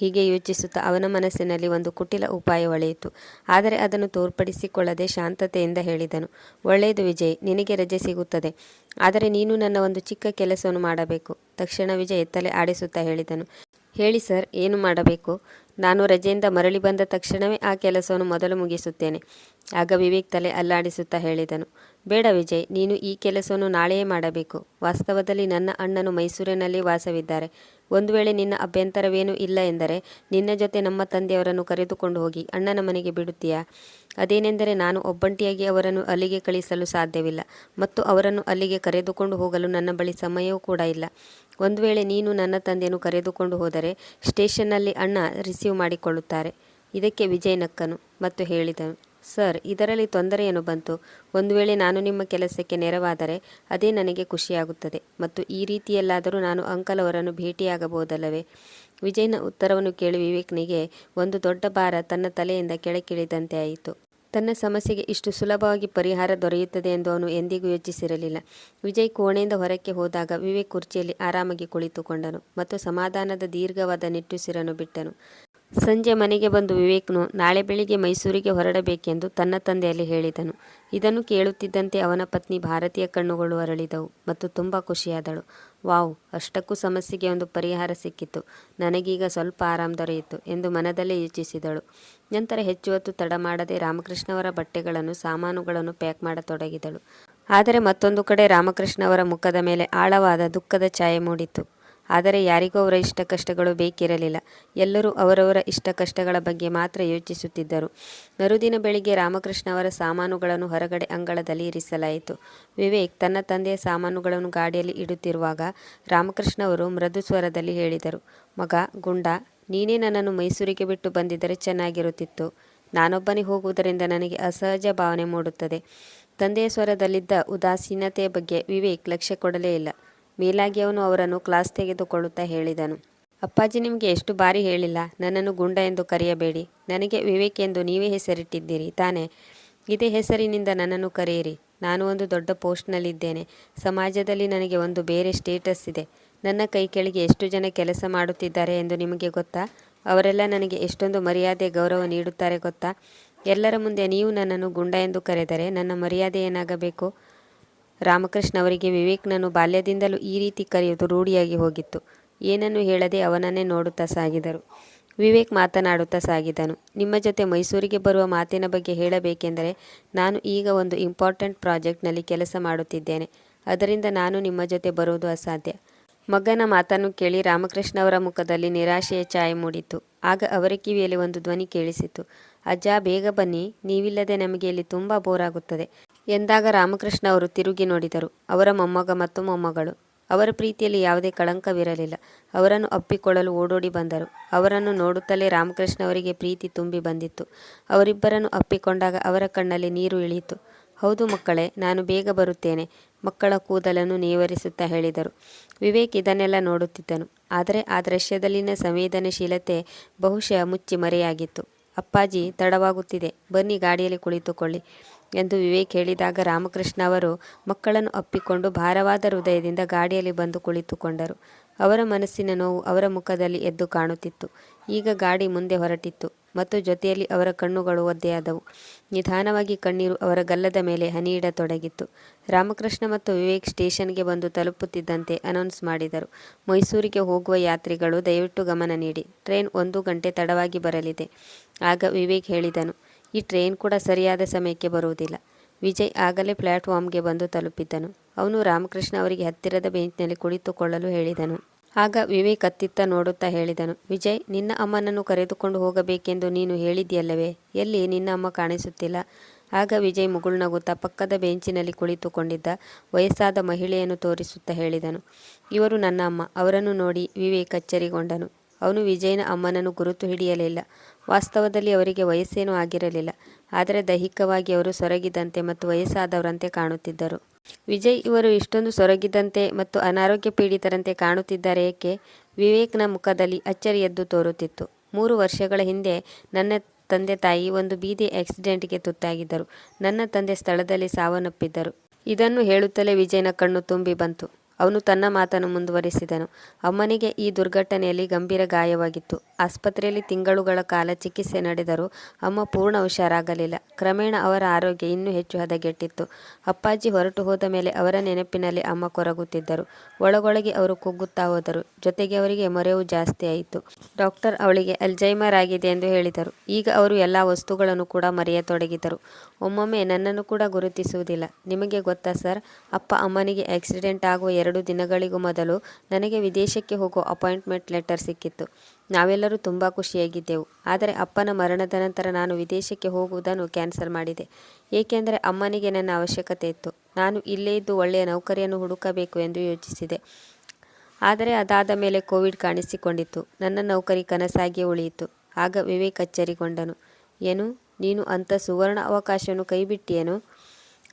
ಹೀಗೆ ಯೋಚಿಸುತ್ತಾ ಅವನ ಮನಸ್ಸಿನಲ್ಲಿ ಒಂದು ಕುಟಿಲ ಉಪಾಯ ಹೊಳೆಯಿತು. ಆದರೆ ಅದನ್ನು ತೋರ್ಪಡಿಸಿಕೊಳ್ಳದೆ ಶಾಂತತೆಯಿಂದ ಹೇಳಿದನು, ಒಳ್ಳೆಯದು ವಿಜಯ್, ನಿನಗೆ ರಜೆ ಸಿಗುತ್ತದೆ. ಆದರೆ ನೀನು ನನ್ನ ಒಂದು ಚಿಕ್ಕ ಕೆಲಸವನ್ನು ಮಾಡಬೇಕು ತಕ್ಷಣ ವಿಜಯ್ ತಲೆ ಆಡಿಸುತ್ತಾ ಹೇಳಿದನು, ಹೇಳಿ ಸರ್, ಏನು ಮಾಡಬೇಕು? ನಾನು ರಜೆಯಿಂದ ಮರಳಿ ಬಂದ ತಕ್ಷಣವೇ ಆ ಕೆಲಸವನ್ನು ಮೊದಲು ಮುಗಿಸುತ್ತೇನೆ. ಆಗ ವಿವೇಕ್ ತಲೆ ಅಲ್ಲಾಡಿಸುತ್ತಾ ಹೇಳಿದನು. ಬೇಡ ವಿಜಯ್, ನೀನು ಈ ಕೆಲಸವನ್ನು ನಾಳೆಯೇ ಮಾಡಬೇಕು. ವಾಸ್ತವದಲ್ಲಿ ನನ್ನ ಅಣ್ಣನು ಮೈಸೂರಿನಲ್ಲಿ ವಾಸವಿದ್ದಾರೆ. ಒಂದು ವೇಳೆ ನಿನ್ನ ಅಭ್ಯಂತರವೇನೂ ಇಲ್ಲ ಎಂದರೆ ನಿನ್ನ ಜೊತೆ ನಮ್ಮ ತಂದೆಯವರನ್ನು ಕರೆದುಕೊಂಡು ಹೋಗಿ ಅಣ್ಣನ ಮನೆಗೆ ಬಿಡುತ್ತೀಯಾ? ಅದೇನೆಂದರೆ ನಾನು ಒಬ್ಬಂಟಿಯಾಗಿ ಅವರನ್ನು ಅಲ್ಲಿಗೆ ಕಳಿಸಲು ಸಾಧ್ಯವಿಲ್ಲ ಮತ್ತು ಅವರನ್ನು ಅಲ್ಲಿಗೆ ಕರೆದುಕೊಂಡು ಹೋಗಲು ನನ್ನ ಬಳಿ ಸಮಯವೂ ಕೂಡ ಇಲ್ಲ. ಒಂದು ವೇಳೆ ನೀನು ನನ್ನ ತಂದೆಯನ್ನು ಕರೆದುಕೊಂಡು ಹೋದರೆ ಸ್ಟೇಷನ್ನಲ್ಲಿ ಅಣ್ಣ ರಿಸೀವ್ ಮಾಡಿಕೊಳ್ಳುತ್ತಾರೆ. ಇದಕ್ಕೆ ವಿಜಯ್ ನಕ್ಕನು ಮತ್ತು ಹೇಳಿದನು, ಸರ್, ಇದರಲ್ಲಿ ತೊಂದರೆಯನ್ನು ಬಂತು. ಒಂದು ವೇಳೆ ನಾನು ನಿಮ್ಮ ಕೆಲಸಕ್ಕೆ ನೆರವಾದರೆ ಅದೇ ನನಗೆ ಖುಷಿಯಾಗುತ್ತದೆ ಮತ್ತು ಈ ರೀತಿಯಲ್ಲಾದರೂ ನಾನು ಅಂಕಲ್ ಅವರನ್ನು ಭೇಟಿಯಾಗಬಹುದಲ್ಲವೇ? ವಿಜಯ್ನ ಉತ್ತರವನ್ನು ಕೇಳಿ ವಿವೇಕ್ನಿಗೆ ಒಂದು ದೊಡ್ಡ ಭಾರ ತನ್ನ ತಲೆಯಿಂದ ಕೆಳಗಿಳಿದಂತೆ ಆಯಿತು. ತನ್ನ ಸಮಸ್ಯೆಗೆ ಇಷ್ಟು ಸುಲಭವಾಗಿ ಪರಿಹಾರ ದೊರೆಯುತ್ತದೆ ಎಂದು ಅವನು ಎಂದಿಗೂ ಯೋಚಿಸಿರಲಿಲ್ಲ. ವಿಜಯ್ ಕೋಣೆಯಿಂದ ಹೊರಕ್ಕೆ ಹೋದಾಗ ವಿವೇಕ್ ಕುರ್ಚಿಯಲ್ಲಿ ಆರಾಮಾಗಿ ಕುಳಿತುಕೊಂಡನು ಮತ್ತು ಸಮಾಧಾನದ ದೀರ್ಘವಾದ ನಿಟ್ಟುಸಿರನ್ನು ಬಿಟ್ಟನು. ಸಂಜೆ ಮನೆಗೆ ಬಂದು ವಿವೇಕ್ನು ನಾಳೆ ಬೆಳಿಗ್ಗೆ ಮೈಸೂರಿಗೆ ಹೊರಡಬೇಕೆಂದು ತನ್ನ ತಂದೆಯಲ್ಲಿ ಹೇಳಿದನು. ಇದನ್ನು ಕೇಳುತ್ತಿದ್ದಂತೆ ಅವನ ಪತ್ನಿ ಭಾರತೀಯ ಕಣ್ಣುಗಳು ಅರಳಿದವು ಮತ್ತು ತುಂಬ ಖುಷಿಯಾದಳು. ವಾವ್, ಅಷ್ಟಕ್ಕೂ ಸಮಸ್ಯೆಗೆ ಒಂದು ಪರಿಹಾರ ಸಿಕ್ಕಿತು ನನಗೀಗ ಸ್ವಲ್ಪ ಆರಾಮ ದೊರೆಯಿತು ಎಂದು ಮನದಲ್ಲೇ ಯೋಚಿಸಿದಳು. ನಂತರ ಹೆಚ್ಚು ಹೊತ್ತು ತಡ ಮಾಡದೆ ರಾಮಕೃಷ್ಣವರ ಬಟ್ಟೆಗಳನ್ನು, ಸಾಮಾನುಗಳನ್ನು ಪ್ಯಾಕ್ ಮಾಡತೊಡಗಿದಳು. ಆದರೆ ಮತ್ತೊಂದು ಕಡೆ ರಾಮಕೃಷ್ಣವರ ಮುಖದ ಮೇಲೆ ಆಳವಾದ ದುಃಖದ ಛಾಯೆ ಮೂಡಿತು. ಆದರೆ ಯಾರಿಗೂ ಅವರ ಇಷ್ಟ ಕಷ್ಟಗಳು ಬೇಕಿರಲಿಲ್ಲ. ಎಲ್ಲರೂ ಅವರವರ ಇಷ್ಟ ಕಷ್ಟಗಳ ಬಗ್ಗೆ ಮಾತ್ರ ಯೋಚಿಸುತ್ತಿದ್ದರು. ಮರುದಿನ ಬೆಳಿಗ್ಗೆ ರಾಮಕೃಷ್ಣ ಅವರ ಸಾಮಾನುಗಳನ್ನು ಹೊರಗಡೆ ಅಂಗಳದಲ್ಲಿ ಇರಿಸಲಾಯಿತು. ವಿವೇಕ್ ತನ್ನ ತಂದೆಯ ಸಾಮಾನುಗಳನ್ನು ಗಾಡಿಯಲ್ಲಿ ಇಡುತ್ತಿರುವಾಗ ರಾಮಕೃಷ್ಣ ಅವರು ಮೃದು ಸ್ವರದಲ್ಲಿ ಹೇಳಿದರು, ಮಗ, ಗುಂಡ, ನೀನೇ ನನ್ನನ್ನು ಮೈಸೂರಿಗೆ ಬಿಟ್ಟು ಬಂದಿದ್ದರೆ ಚೆನ್ನಾಗಿರುತ್ತಿತ್ತು. ನಾನೊಬ್ಬನೇ ಹೋಗುವುದರಿಂದ ನನಗೆ ಅಸಹಜ ಭಾವನೆ ಮೂಡುತ್ತದೆ. ತಂದೆಯ ಸ್ವರದಲ್ಲಿದ್ದ ಉದಾಸೀನತೆಯ ಬಗ್ಗೆ ವಿವೇಕ್ ಲಕ್ಷ್ಯ ಕೊಡಲೇ ಇಲ್ಲ. ಮೇಲಾಗಿ ಅವನು ಅವರನ್ನು ಕ್ಲಾಸ್ ತೆಗೆದುಕೊಳ್ಳುತ್ತಾ ಹೇಳಿದನು. ಅಪ್ಪಾಜಿ ನಿಮಗೆ ಎಷ್ಟು ಬಾರಿ ಹೇಳಿಲ್ಲ, ನನ್ನನ್ನು ಗುಂಡ ಎಂದು ಕರೆಯಬೇಡಿ. ನನಗೆ ವಿವೇಕ್ ಎಂದು ನೀವೇ ಹೆಸರಿಟ್ಟಿದ್ದೀರಿ, ತಾನೇ? ಇದೇ ಹೆಸರಿನಿಂದ ನನ್ನನ್ನು ಕರೆಯಿರಿ. ನಾನು ಒಂದು ದೊಡ್ಡ ಪೋಸ್ಟ್ನಲ್ಲಿದ್ದೇನೆ. ಸಮಾಜದಲ್ಲಿ ನನಗೆ ಒಂದು ಬೇರೆ ಸ್ಟೇಟಸ್ ಇದೆ. ನನ್ನ ಕೈ ಕೆಳಗೆ ಎಷ್ಟು ಜನ ಕೆಲಸ ಮಾಡುತ್ತಿದ್ದಾರೆ ಎಂದು ನಿಮಗೆ ಗೊತ್ತಾ? ಅವರೆಲ್ಲ ನನಗೆ ಎಷ್ಟೊಂದು ಮರ್ಯಾದೆ ಗೌರವ ನೀಡುತ್ತಾರೆ ಗೊತ್ತಾ? ಎಲ್ಲರ ಮುಂದೆ ನೀವು ನನ್ನನ್ನು ಗುಂಡ ಎಂದು ಕರೆದರೆ ನನ್ನ ಮರ್ಯಾದೆ ಏನಾಗಬೇಕು? ರಾಮಕೃಷ್ಣ ಅವರಿಗೆ ವಿವೇಕ್ನನ್ನು ಬಾಲ್ಯದಿಂದಲೂ ಈ ರೀತಿ ಕರೆಯುವುದು ರೂಢಿಯಾಗಿ ಹೋಗಿತ್ತು. ಏನನ್ನು ಹೇಳದೆ ಅವನನ್ನೇ ನೋಡುತ್ತಾ ಸಾಗಿದರು. ವಿವೇಕ್ ಮಾತನಾಡುತ್ತಾ ಸಾಗಿದನು. ನಿಮ್ಮ ಜೊತೆ ಮೈಸೂರಿಗೆ ಬರುವ ಮಾತಿನ ಬಗ್ಗೆ ಹೇಳಬೇಕೆಂದರೆ ನಾನು ಈಗ ಒಂದು ಇಂಪಾರ್ಟೆಂಟ್ ಪ್ರಾಜೆಕ್ಟ್ನಲ್ಲಿ ಕೆಲಸ ಮಾಡುತ್ತಿದ್ದೇನೆ. ಅದರಿಂದ ನಾನು ನಿಮ್ಮ ಜೊತೆ ಬರುವುದು ಅಸಾಧ್ಯ. ಮಗನ ಮಾತನ್ನು ಕೇಳಿ ರಾಮಕೃಷ್ಣ ಅವರ ಮುಖದಲ್ಲಿ ನಿರಾಶೆಯ ಛಾಯೆ ಮೂಡಿತು. ಆಗ ಅವರ ಕಿವಿಯಲ್ಲಿ ಒಂದು ಧ್ವನಿ ಕೇಳಿಸಿತು. ಅಜ್ಜ, ಬೇಗ ಬನ್ನಿ, ನೀವಿಲ್ಲದೆ ನಮಗೆ ಇಲ್ಲಿ ತುಂಬ ಬೋರ್ ಆಗುತ್ತದೆ, ಎಂದಾಗ ರಾಮಕೃಷ್ಣ ಅವರು ತಿರುಗಿ ನೋಡಿದರು. ಅವರ ಮೊಮ್ಮಗ ಮತ್ತು ಮೊಮ್ಮಗಳು. ಅವರ ಪ್ರೀತಿಯಲ್ಲಿ ಯಾವುದೇ ಕಳಂಕವಿರಲಿಲ್ಲ. ಅವರನ್ನು ಅಪ್ಪಿಕೊಳ್ಳಲು ಓಡೋಡಿ ಬಂದರು. ಅವರನ್ನು ನೋಡುತ್ತಲೇ ರಾಮಕೃಷ್ಣ ಅವರಿಗೆ ಪ್ರೀತಿ ತುಂಬಿ ಬಂದಿತ್ತು. ಅವರಿಬ್ಬರನ್ನು ಅಪ್ಪಿಕೊಂಡಾಗ ಅವರ ಕಣ್ಣಲ್ಲಿ ನೀರು ಇಳಿಯಿತು. ಹೌದು ಮಕ್ಕಳೇ, ನಾನು ಬೇಗ ಬರುತ್ತೇನೆ, ಮಕ್ಕಳ ಕೂದಲನ್ನು ನೇವರಿಸುತ್ತಾ ಹೇಳಿದರು. ವಿವೇಕ್ ಇದನ್ನೆಲ್ಲ ನೋಡುತ್ತಿದ್ದನು. ಆದರೆ ಆ ದೃಶ್ಯದಲ್ಲಿನ ಸಂವೇದನಶೀಲತೆ ಬಹುಶಃ ಮುಚ್ಚಿ ಮರೆಯಾಗಿತ್ತು. ಅಪ್ಪಾಜಿ, ತಡವಾಗುತ್ತಿದೆ. ಬನ್ನಿ ಗಾಡಿಯಲ್ಲಿ ಕುಳಿತುಕೊಳ್ಳಿ ಎಂದು ವಿವೇಕ್ ಹೇಳಿದಾಗ ರಾಮಕೃಷ್ಣ ಅವರು ಮಕ್ಕಳನ್ನು ಅಪ್ಪಿಕೊಂಡು ಭಾರವಾದ ಹೃದಯದಿಂದ ಗಾಡಿಯಲ್ಲಿ ಬಂದು ಕುಳಿತುಕೊಂಡರು. ಅವರ ಮನಸ್ಸಿನ ನೋವು ಅವರ ಮುಖದಲ್ಲಿ ಎದ್ದು ಕಾಣುತ್ತಿತ್ತು. ಈಗ ಗಾಡಿ ಮುಂದೆ ಹೊರಟಿತ್ತು. ಮತ್ತು ಜೊತೆಯಲ್ಲಿ ಅವರ ಕಣ್ಣುಗಳು ಒದ್ದೆಯಾದವು. ನಿಧಾನವಾಗಿ ಕಣ್ಣೀರು ಅವರ ಗಲ್ಲದ ಮೇಲೆ ಹನಿಯಿಡತೊಡಗಿತ್ತು ರಾಮಕೃಷ್ಣ ಮತ್ತು ವಿವೇಕ್ ಸ್ಟೇಷನ್ಗೆ ಬಂದು ತಲುಪುತ್ತಿದ್ದಂತೆ ಅನೌನ್ಸ್ ಮಾಡಿದರು. ಮೈಸೂರಿಗೆ ಹೋಗುವ ಯಾತ್ರಿಗಳು ದಯವಿಟ್ಟು ಗಮನ ನೀಡಿ. ಟ್ರೈನ್ ಒಂದು ಗಂಟೆ ತಡವಾಗಿ ಬರಲಿದೆ. ಆಗ ವಿವೇಕ್ ಹೇಳಿದನು, ಈ ಟ್ರೈನ್ ಕೂಡ ಸರಿಯಾದ ಸಮಯಕ್ಕೆ ಬರುವುದಿಲ್ಲ. ವಿಜಯ್ ಆಗಲೇ ಪ್ಲಾಟ್ಫಾರ್ಮ್ಗೆ ಬಂದು ತಲುಪಿದ್ದನು. ಅವನು ರಾಮಕೃಷ್ಣ ಅವರಿಗೆ ಹತ್ತಿರದ ಬೆಂಚ್ನಲ್ಲಿ ಕುಳಿತುಕೊಳ್ಳಲು ಹೇಳಿದನು. ಆಗ ವಿವೇಕ್ ಅತ್ತಿತ್ತ ನೋಡುತ್ತಾ ಹೇಳಿದನು, ವಿಜಯ್, ನಿನ್ನ ಅಮ್ಮನನ್ನು ಕರೆದುಕೊಂಡು ಹೋಗಬೇಕೆಂದು ನೀನು ಹೇಳಿದ್ಯಲ್ಲವೇ ಎಲ್ಲಿ? ನಿನ್ನ ಅಮ್ಮ ಕಾಣಿಸುತ್ತಿಲ್ಲ. ಆಗ ವಿಜಯ್ ಮುಗುಳ್ನಗುತ್ತಾ ಪಕ್ಕದ ಬೆಂಚಿನಲ್ಲಿ ಕುಳಿತುಕೊಂಡಿದ್ದ ವಯಸ್ಸಾದ ಮಹಿಳೆಯನ್ನು ತೋರಿಸುತ್ತಾ ಹೇಳಿದನು, ಇವರು ನನ್ನ ಅಮ್ಮ. ಅವರನ್ನು ನೋಡಿ ವಿವೇಕ್ ಅಚ್ಚರಿಗೊಂಡನು. ಅವನು ವಿಜಯನ ಅಮ್ಮನನ್ನು ಗುರುತು ಹಿಡಿಯಲಿಲ್ಲ. ವಾಸ್ತವದಲ್ಲಿ ಅವರಿಗೆ ವಯಸ್ಸೇನೂ ಆಗಿರಲಿಲ್ಲ. ಆದರೆ ದೈಹಿಕವಾಗಿ ಅವರು ಸೊರಗಿದಂತೆ ಮತ್ತು ವಯಸ್ಸಾದವರಂತೆ ಕಾಣುತ್ತಿದ್ದರು. ವಿಜಯ್ ಇವರು ಇಷ್ಟೊಂದು ಸೊರಗಿದಂತೆ ಮತ್ತು ಅನಾರೋಗ್ಯ ಪೀಡಿತರಂತೆ ಕಾಣುತ್ತಿದ್ದಾರೆ ಏಕೆ? ವಿವೇಕ್ನ ಮುಖದಲ್ಲಿ ಅಚ್ಚರಿ ಎದ್ದು ತೋರುತ್ತಿತ್ತು. ಮೂರು ವರ್ಷಗಳ ಹಿಂದೆ ನನ್ನ ತಂದೆ ತಾಯಿ ಒಂದು ಬೀದಿ ಆಕ್ಸಿಡೆಂಟ್ಗೆ ತುತ್ತಾಗಿದ್ದರು. ನನ್ನ ತಂದೆ ಸ್ಥಳದಲ್ಲಿ ಸಾವನ್ನಪ್ಪಿದ್ದರು. ಇದನ್ನು ಹೇಳುತ್ತಲೇ ವಿಜಯ್ನ ಕಣ್ಣು ತುಂಬಿ ಬಂತು. ಅವನು ತನ್ನ ಮಾತನ್ನು ಮುಂದುವರಿಸಿದನು. ಅಮ್ಮನಿಗೆ ಈ ದುರ್ಘಟನೆಯಲ್ಲಿ ಗಂಭೀರ ಗಾಯವಾಗಿತ್ತು. ಆಸ್ಪತ್ರೆಯಲ್ಲಿ ತಿಂಗಳುಗಳ ಕಾಲ ಚಿಕಿತ್ಸೆ ನಡೆದರೂ ಅಮ್ಮ ಪೂರ್ಣ ಹುಷಾರಾಗಲಿಲ್ಲ. ಕ್ರಮೇಣ ಅವರ ಆರೋಗ್ಯ ಇನ್ನೂ ಹೆಚ್ಚು ಹದಗೆಟ್ಟಿತ್ತು. ಅಪ್ಪಾಜಿ ಹೊರಟು ಹೋದ ಮೇಲೆ ಅವರ ನೆನಪಿನಲ್ಲಿ ಅಮ್ಮ ಕೊರಗುತ್ತಿದ್ದರು. ಒಳಗೊಳಗೆ ಅವರು ಕುಗ್ಗುತ್ತಾ ಹೋದರು. ಜೊತೆಗೆ ಅವರಿಗೆ ಮೊರೆವು ಜಾಸ್ತಿ ಆಯಿತು. ಡಾಕ್ಟರ್ ಅವಳಿಗೆ ಅಲ್ಜೈಮರ್ ಆಗಿದೆ ಎಂದು ಹೇಳಿದರು. ಈಗ ಅವರು ಎಲ್ಲ ವಸ್ತುಗಳನ್ನು ಕೂಡ ಮರೆಯತೊಡಗಿದರು. ಒಮ್ಮೊಮ್ಮೆ ನನ್ನನ್ನು ಕೂಡ ಗುರುತಿಸುವುದಿಲ್ಲ. ನಿಮಗೆ ಗೊತ್ತಾ ಸರ್, ಅಪ್ಪ ಅಮ್ಮನಿಗೆ ಆಕ್ಸಿಡೆಂಟ್ ಆಗುವ ಎರಡು ದಿನಗಳಿಗೂ ಮೊದಲು ನನಗೆ ವಿದೇಶಕ್ಕೆ ಹೋಗೋ ಅಪಾಯಿಂಟ್ಮೆಂಟ್ ಲೆಟರ್ ಸಿಕ್ಕಿತ್ತು. ನಾವೆಲ್ಲರೂ ತುಂಬ ಖುಷಿಯಾಗಿದ್ದೆವು. ಆದರೆ ಅಪ್ಪನ ಮರಣದ ನಂತರ ನಾನು ವಿದೇಶಕ್ಕೆ ಹೋಗುವುದನ್ನು ಕ್ಯಾನ್ಸಲ್ ಮಾಡಿದೆ. ಏಕೆಂದರೆ ಅಮ್ಮನಿಗೆ ನನ್ನ ಅವಶ್ಯಕತೆ ಇತ್ತು. ನಾನು ಇಲ್ಲೇ ಇದ್ದು ಒಳ್ಳೆಯ ನೌಕರಿಯನ್ನು ಹುಡುಕಬೇಕು ಎಂದು ಯೋಚಿಸಿದೆ. ಆದರೆ ಅದಾದ ಮೇಲೆ ಕೋವಿಡ್ ಕಾಣಿಸಿಕೊಂಡಿತ್ತು. ನನ್ನ ನೌಕರಿ ಕನಸಾಗಿಯೇ ಉಳಿಯಿತು. ಆಗ ವಿವೇಕ್ ಅಚ್ಚರಿಗೊಂಡನು. ಏನು? ನೀನು ಅಂಥ ಸುವರ್ಣ ಅವಕಾಶವನ್ನು ಕೈಬಿಟ್ಟಿಯೇನು?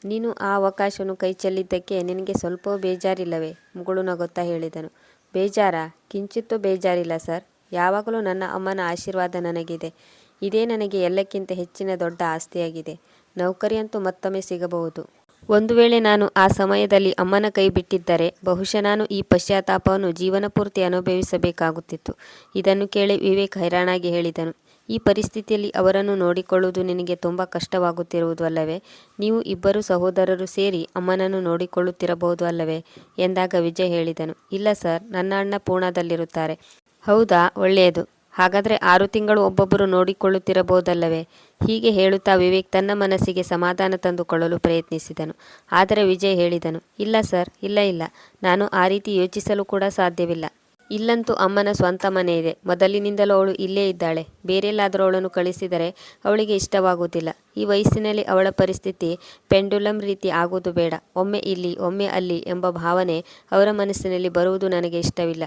ನೀನು ಆ ಅವಕಾಶವನ್ನು ಕೈ ಚೆಲ್ಲಿದ್ದಕ್ಕೆ ನಿನಗೆ ಸ್ವಲ್ಪವೂ ಬೇಜಾರಿಲ್ಲವೇ? ಮುಗುಳು ನಗುತ್ತಾ ಹೇಳಿದನು. ಬೇಜಾರಾ? ಕಿಂಚಿತ್ತೂ ಬೇಜಾರಿಲ್ಲ ಸರ್. ಯಾವಾಗಲೂ ನನ್ನ ಅಮ್ಮನ ಆಶೀರ್ವಾದ ನನಗಿದೆ. ಇದೇ ನನಗೆ ಎಲ್ಲಕ್ಕಿಂತ ಹೆಚ್ಚಿನ ದೊಡ್ಡ ಆಸ್ತಿಯಾಗಿದೆ. ನೌಕರಿಯಂತೂ ಮತ್ತೊಮ್ಮೆ ಸಿಗಬಹುದು. ಒಂದು ವೇಳೆ ನಾನು ಆ ಸಮಯದಲ್ಲಿ ಅಮ್ಮನ ಕೈ ಬಿಟ್ಟಿದ್ದರೆ ಬಹುಶಃ ನಾನು ಈ ಪಶ್ಚಾತ್ತಾಪವನ್ನು ಜೀವನಪೂರ್ತಿ ಅನುಭವಿಸಬೇಕಾಗುತ್ತಿತ್ತು. ಇದನ್ನು ಕೇಳಿ ವಿವೇಕ್ ಹೈರಾಣಾಗಿ ಹೇಳಿದನು. ಈ ಪರಿಸ್ಥಿತಿಯಲ್ಲಿ ಅವರನ್ನು ನೋಡಿಕೊಳ್ಳುವುದು ನಿನಗೆ ತುಂಬ ಕಷ್ಟವಾಗುತ್ತಿರುವುದು ಅಲ್ಲವೇ? ನೀವು ಇಬ್ಬರು ಸಹೋದರರು ಸೇರಿ ಅಮ್ಮನನ್ನು ನೋಡಿಕೊಳ್ಳುತ್ತಿರಬಹುದು ಅಲ್ಲವೇ? ಎಂದಾಗ ವಿಜಯ್ ಹೇಳಿದನು. ಇಲ್ಲ ಸರ್, ನನ್ನ ಅಣ್ಣ ಪೂರ್ಣದಲ್ಲಿರುತ್ತಾರೆ ಹೌದಾ, ಒಳ್ಳೆಯದು. ಹಾಗಾದರೆ ಆರು ತಿಂಗಳು ಒಬ್ಬೊಬ್ಬರು ನೋಡಿಕೊಳ್ಳುತ್ತಿರಬಹುದಲ್ಲವೇ? ಹೀಗೆ ಹೇಳುತ್ತಾ ವಿವೇಕ್ ತನ್ನ ಮನಸ್ಸಿಗೆ ಸಮಾಧಾನ ತಂದುಕೊಳ್ಳಲು ಪ್ರಯತ್ನಿಸಿದನು. ಆದರೆ ವಿಜಯ್ ಹೇಳಿದನು, ಇಲ್ಲ ಸರ್, ಇಲ್ಲ ಇಲ್ಲ. ನಾನು ಆ ರೀತಿ ಯೋಚಿಸಲು ಕೂಡ ಸಾಧ್ಯವಿಲ್ಲ. ಇಲ್ಲಂತೂ ಅಮ್ಮನ ಸ್ವಂತ ಮನೆ ಇದೆ. ಮೊದಲಿನಿಂದಲೂ ಅವಳು ಇಲ್ಲೇ ಇದ್ದಾಳೆ. ಬೇರೆಲ್ಲಾದರೂ ಅವಳನ್ನು ಕಳಿಸಿದರೆ ಅವಳಿಗೆ ಇಷ್ಟವಾಗುವುದಿಲ್ಲ. ಈ ವಯಸ್ಸಿನಲ್ಲಿ ಅವಳ ಪರಿಸ್ಥಿತಿ ಪೆಂಡುಲಂ ರೀತಿ ಆಗುವುದು ಬೇಡ. ಒಮ್ಮೆ ಇಲ್ಲಿ, ಒಮ್ಮೆ ಅಲ್ಲಿ ಎಂಬ ಭಾವನೆ ಅವರ ಮನಸ್ಸಿನಲ್ಲಿ ಬರುವುದು ನನಗೆ ಇಷ್ಟವಿಲ್ಲ.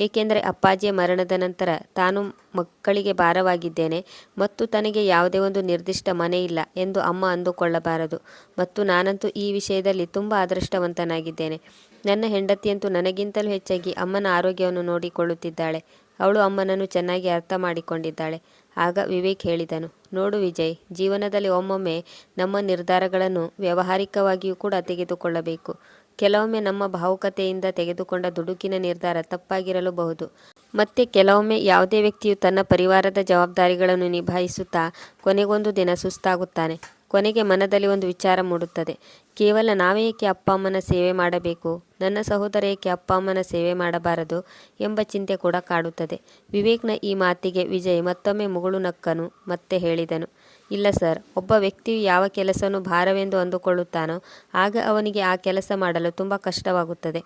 ಏಕೆಂದರೆ ಅಪ್ಪಾಜಿಯ ಮರಣದ ನಂತರ ತಾನು ಮಕ್ಕಳಿಗೆ ಭಾರವಾಗಿದ್ದೇನೆ. ಮತ್ತು ತನಗೆ ಯಾವುದೇ ಒಂದು ನಿರ್ದಿಷ್ಟ ಮನೆ ಇಲ್ಲ ಎಂದು ಅಮ್ಮ ಅಂದುಕೊಳ್ಳಬಾರದು. ಮತ್ತು ನಾನಂತೂ ಈ ವಿಷಯದಲ್ಲಿ ತುಂಬ ಅದೃಷ್ಟವಂತನಾಗಿದ್ದೇನೆ ನನ್ನ ಹೆಂಡತಿಯಂತೂ ನನಗಿಂತಲೂ ಹೆಚ್ಚಾಗಿ ಅಮ್ಮನ ಆರೋಗ್ಯವನ್ನು ನೋಡಿಕೊಳ್ಳುತ್ತಿದ್ದಾಳೆ. ಅವಳು ಅಮ್ಮನನ್ನು ಚೆನ್ನಾಗಿ ಅರ್ಥ ಮಾಡಿಕೊಂಡಿದ್ದಾಳೆ. ಆಗ ವಿವೇಕ್ ಹೇಳಿದನು, ನೋಡು ವಿಜಯ್, ಜೀವನದಲ್ಲಿ ಒಮ್ಮೊಮ್ಮೆ ನಮ್ಮ ನಿರ್ಧಾರಗಳನ್ನು ವ್ಯಾವಹಾರಿಕವಾಗಿಯೂ ಕೂಡ ತೆಗೆದುಕೊಳ್ಳಬೇಕು. ಕೆಲವೊಮ್ಮೆ ನಮ್ಮ ಭಾವುಕತೆಯಿಂದ ತೆಗೆದುಕೊಂಡ ದುಡುಕಿನ ನಿರ್ಧಾರ ತಪ್ಪಾಗಿರಲೂಬಹುದು. ಮತ್ತೆ ಕೆಲವೊಮ್ಮೆ ಯಾವುದೇ ವ್ಯಕ್ತಿಯು ತನ್ನ ಪರಿವಾರದ ಜವಾಬ್ದಾರಿಗಳನ್ನು ನಿಭಾಯಿಸುತ್ತಾ ಕೊನೆಗೊಂದು ದಿನ ಸುಸ್ತಾಗುತ್ತಾನೆ. ಕೊನೆಗೆ ಮನದಲ್ಲಿ ಒಂದು ವಿಚಾರ ಮೂಡುತ್ತದೆ. ಕೇವಲ ನಾವೇ ಏಕೆ ಅಪ್ಪ ಅಮ್ಮನ ಸೇವೆ ಮಾಡಬೇಕು? ನನ್ನ ಸಹೋದರ ಏಕೆ ಅಪ್ಪ ಅಮ್ಮನ ಸೇವೆ ಮಾಡಬಾರದು? ಎಂಬ ಚಿಂತೆ ಕೂಡ ಕಾಡುತ್ತದೆ. ವಿವೇಕ್ನ ಈ ಮಾತಿಗೆ ವಿಜಯ್ ಮತ್ತೊಮ್ಮೆ ಮುಗುಳು ನಕ್ಕನು, ಮತ್ತೆ ಹೇಳಿದನು. ಇಲ್ಲ ಸರ್, ಒಬ್ಬ ವ್ಯಕ್ತಿಯು ಯಾವ ಕೆಲಸವನ್ನು ಭಾರವೆಂದು ಅಂದುಕೊಳ್ಳುತ್ತಾನೋ, ಆಗ ಅವನಿಗೆ ಆ ಕೆಲಸ ಮಾಡಲು ತುಂಬ ಕಷ್ಟವಾಗುತ್ತದೆ.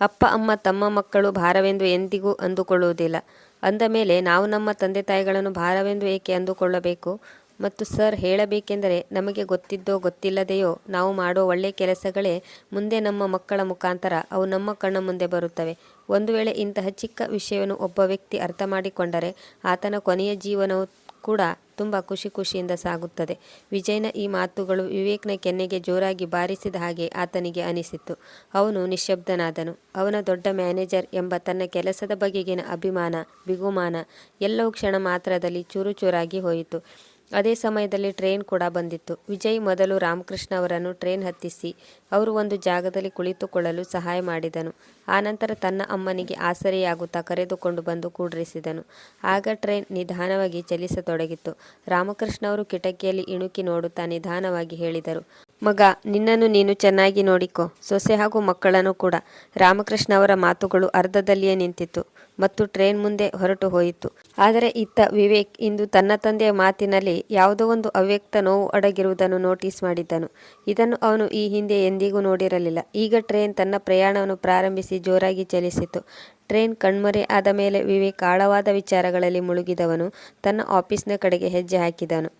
ಅಪ್ಪ, ಅಮ್ಮ, ತಮ್ಮ ಮಕ್ಕಳು ಭಾರವೆಂದು ಎಂದಿಗೂ ಅಂದುಕೊಳ್ಳುವುದಿಲ್ಲ. ಅಂದ ಮೇಲೆ, ನಾವು ನಮ್ಮ ತಂದೆ ತಾಯಿಗಳನ್ನು ಭಾರವೆಂದು ಏಕೆ ಅಂದುಕೊಳ್ಳಬೇಕು? ಮತ್ತು ಸರ್ ಹೇಳಬೇಕೆಂದರೆ ನಮಗೆ ಗೊತ್ತಿದ್ದೋ ಗೊತ್ತಿಲ್ಲದೆಯೋ ನಾವು ಮಾಡೋ ಒಳ್ಳೆಯ ಕೆಲಸಗಳೇ ಮುಂದೆ ನಮ್ಮ ಮಕ್ಕಳ ಮುಖಾಂತರ, ಅವು ನಮ್ಮ ಕಣ್ಣ ಮುಂದೆ ಬರುತ್ತವೆ. ಒಂದು ವೇಳೆ ಇಂತಹ ಚಿಕ್ಕ ವಿಷಯವನ್ನು ಒಬ್ಬ ವ್ಯಕ್ತಿ ಅರ್ಥ ಮಾಡಿಕೊಂಡರೆ ಆತನ ಕೊನೆಯ ಜೀವನವು ಕೂಡ ತುಂಬ ಖುಷಿ ಖುಷಿಯಿಂದ ಸಾಗುತ್ತದೆ. ವಿಜಯ್ನ ಈ ಮಾತುಗಳು ವಿವೇಕ್ನ ಕೆನ್ನೆಗೆ ಜೋರಾಗಿ ಬಾರಿಸಿದ ಹಾಗೆ ಆತನಿಗೆ ಅನಿಸಿತ್ತು. ಅವನು ನಿಶ್ಶಬ್ದನಾದನು ಅವನ ದೊಡ್ಡ ಮ್ಯಾನೇಜರ್ ಎಂಬ ತನ್ನ ಕೆಲಸದ ಬಗೆಗಿನ ಅಭಿಮಾನ, ಬಿಗುಮಾನ ಎಲ್ಲವೂ ಕ್ಷಣ ಮಾತ್ರದಲ್ಲಿ ಚೂರು ಚೂರಾಗಿ ಹೋಯಿತು. ಅದೇ ಸಮಯದಲ್ಲಿ ಟ್ರೈನ್ ಕೂಡ ಬಂದಿತ್ತು. ವಿಜಯ್ ಮೊದಲು ರಾಮಕೃಷ್ಣ ಅವರನ್ನು ಟ್ರೈನ್ ಹತ್ತಿಸಿ ಅವರು ಒಂದು ಜಾಗದಲ್ಲಿ ಕುಳಿತುಕೊಳ್ಳಲು ಸಹಾಯ ಮಾಡಿದನು. ಆನಂತರ ತನ್ನ ಅಮ್ಮನಿಗೆ ಆಸರೆಯಾಗುತ್ತಾ ಕರೆದುಕೊಂಡು ಬಂದು ಕೂಡ್ರಿಸಿದನು ಆಗ ಟ್ರೈನ್ ನಿಧಾನವಾಗಿ ಚಲಿಸತೊಡಗಿತ್ತು. ರಾಮಕೃಷ್ಣ ಅವರು ಕಿಟಕಿಯಲ್ಲಿ ಇಣುಕಿ ನೋಡುತ್ತಾ ನಿಧಾನವಾಗಿ ಹೇಳಿದರು, ಮಗ, ನಿನ್ನನ್ನು ನೀನು ಚೆನ್ನಾಗಿ ನೋಡಿಕೊ. ಸೊಸೆ ಹಾಗೂ ಮಕ್ಕಳನ್ನು ಕೂಡ. ರಾಮಕೃಷ್ಣ ಅವರ ಮಾತುಗಳು ಅರ್ಧದಲ್ಲಿಯೇ ನಿಂತಿತ್ತು. ಮತ್ತು ಟ್ರೈನ್ ಮುಂದೆ ಹೊರಟು ಹೋಯಿತು. ಆದರೆ ಇತ್ತ ವಿವೇಕ್ ಇಂದು ತನ್ನ ತಂದೆಯ ಮಾತಿನಲ್ಲಿ ಯಾವುದೋ ಒಂದು ಅವ್ಯಕ್ತ ನೋವು ಅಡಗಿರುವುದನ್ನು ನೋಟಿಸ್ ಮಾಡಿದ್ದನು ಇದನ್ನು ಅವನು ಈ ಹಿಂದೆ ಎಂದಿಗೂ ನೋಡಿರಲಿಲ್ಲ. ಈಗ ಟ್ರೈನ್ ತನ್ನ ಪ್ರಯಾಣವನ್ನು ಪ್ರಾರಂಭಿಸಿ ಜೋರಾಗಿ ಚಲಿಸಿತು. ಟ್ರೈನ್ ಕಣ್ಮರೆ ಆದ ಮೇಲೆ ವಿವೇಕ್ ಆಳವಾದ ವಿಚಾರಗಳಲ್ಲಿ ಮುಳುಗಿದವನು. ತನ್ನ ಆಫೀಸ್ನ ಕಡೆಗೆ ಹೆಜ್ಜೆ ಹಾಕಿದನು.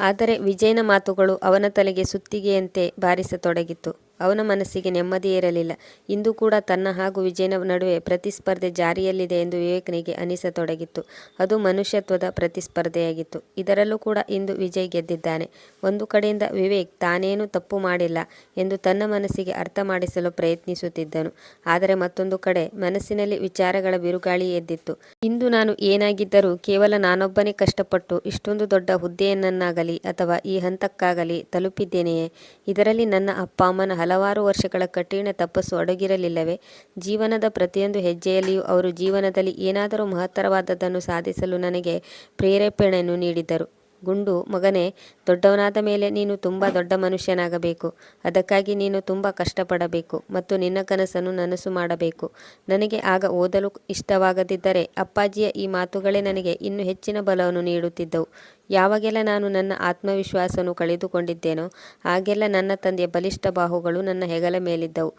ಆದರೆ ವಿಜಯನ ಮಾತುಗಳು ಅವನ ತಲೆಗೆ ಸುತ್ತಿಗೆಯಂತೆ ಬಾರಿಸತೊಡಗಿತ್ತು ಅವನ ಮನಸ್ಸಿಗೆ ನೆಮ್ಮದಿಯೇ ಇರಲಿಲ್ಲ. ಇಂದು ಕೂಡ ತನ್ನ ಹಾಗೂ ವಿಜಯನ ನಡುವೆ ಪ್ರತಿಸ್ಪರ್ಧೆ ಜಾರಿಯಲ್ಲಿದೆ ಎಂದು ವಿವೇಕನಿಗೆ ಅನಿಸತೊಡಗಿತ್ತು. ಅದು ಮನುಷ್ಯತ್ವದ ಪ್ರತಿಸ್ಪರ್ಧೆಯಾಗಿತ್ತು. ಇದರಲ್ಲೂ ಕೂಡ ಇಂದು ವಿಜಯ್ ಗೆದ್ದಿದ್ದಾನೆ. ಒಂದು ಕಡೆಯಿಂದ ವಿವೇಕ್ ತಾನೇನು ತಪ್ಪು ಮಾಡಿಲ್ಲ ಎಂದು ತನ್ನ ಮನಸ್ಸಿಗೆ ಅರ್ಥ ಮಾಡಿಸಲು ಪ್ರಯತ್ನಿಸುತ್ತಿದ್ದನು. ಆದರೆ ಮತ್ತೊಂದು ಕಡೆ ಮನಸ್ಸಿನಲ್ಲಿ ವಿಚಾರಗಳ ಬಿರುಗಾಳಿ ಎದ್ದಿತ್ತು. ಇಂದು ನಾನು ಏನಾಗಿದ್ದರೂ ಕೇವಲ ನಾನೊಬ್ಬನೇ ಕಷ್ಟಪಟ್ಟು ಇಷ್ಟೊಂದು ದೊಡ್ಡ ಹುದ್ದೆಯನ್ನಾಗಲಿ ಅಥವಾ ಈ ಹಂತಕ್ಕಾಗಲಿ ತಲುಪಿದ್ದೇನೆಯೇ? ಇದರಲ್ಲಿ ನನ್ನ ಅಪ್ಪ, ಅಮ್ಮನ ಹಲವಾರು ವರ್ಷಗಳ ಕಠಿಣ ತಪಸ್ಸು ಅಡಗಿರಲಿಲ್ಲವೇ? ಜೀವನದ ಪ್ರತಿಯೊಂದು ಹೆಜ್ಜೆಯಲ್ಲಿಯೂ ಅವರು ಜೀವನದಲ್ಲಿ ಏನಾದರೂ ಮಹತ್ತರವಾದದ್ದನ್ನು ಸಾಧಿಸಲು ನನಗೆ ಪ್ರೇರೇಪಣೆಯನ್ನು ನೀಡಿದ್ದರು ಗುಂಡು, ಮಗನೇ, ದೊಡ್ಡವನಾದ ಮೇಲೆ ನೀನು ತುಂಬ ದೊಡ್ಡ ಮನುಷ್ಯನಾಗಬೇಕು. ಅದಕ್ಕಾಗಿ ನೀನು ತುಂಬ ಕಷ್ಟಪಡಬೇಕು ಮತ್ತು ನಿನ್ನ ಕನಸನ್ನು ನನಸು ಮಾಡಬೇಕು. ನನಗೆ ಆಗ ಓದಲು ಇಷ್ಟವಾಗದಿದ್ದರೆ ಅಪ್ಪಾಜಿಯ ಈ ಮಾತುಗಳೇ ನನಗೆ ಇನ್ನೂ ಹೆಚ್ಚಿನ ಬಲವನ್ನು ನೀಡುತ್ತಿದ್ದವು. ಯಾವಾಗೆಲ್ಲ ನಾನು ನನ್ನ ಆತ್ಮವಿಶ್ವಾಸವನ್ನು ಕಳೆದುಕೊಂಡಿದ್ದೇನೋ ಆಗೆಲ್ಲ ನನ್ನ ತಂದೆಯ ಬಲಿಷ್ಠ ಬಾಹುಗಳು ನನ್ನ ಹೆಗಲ ಮೇಲಿದ್ದವು.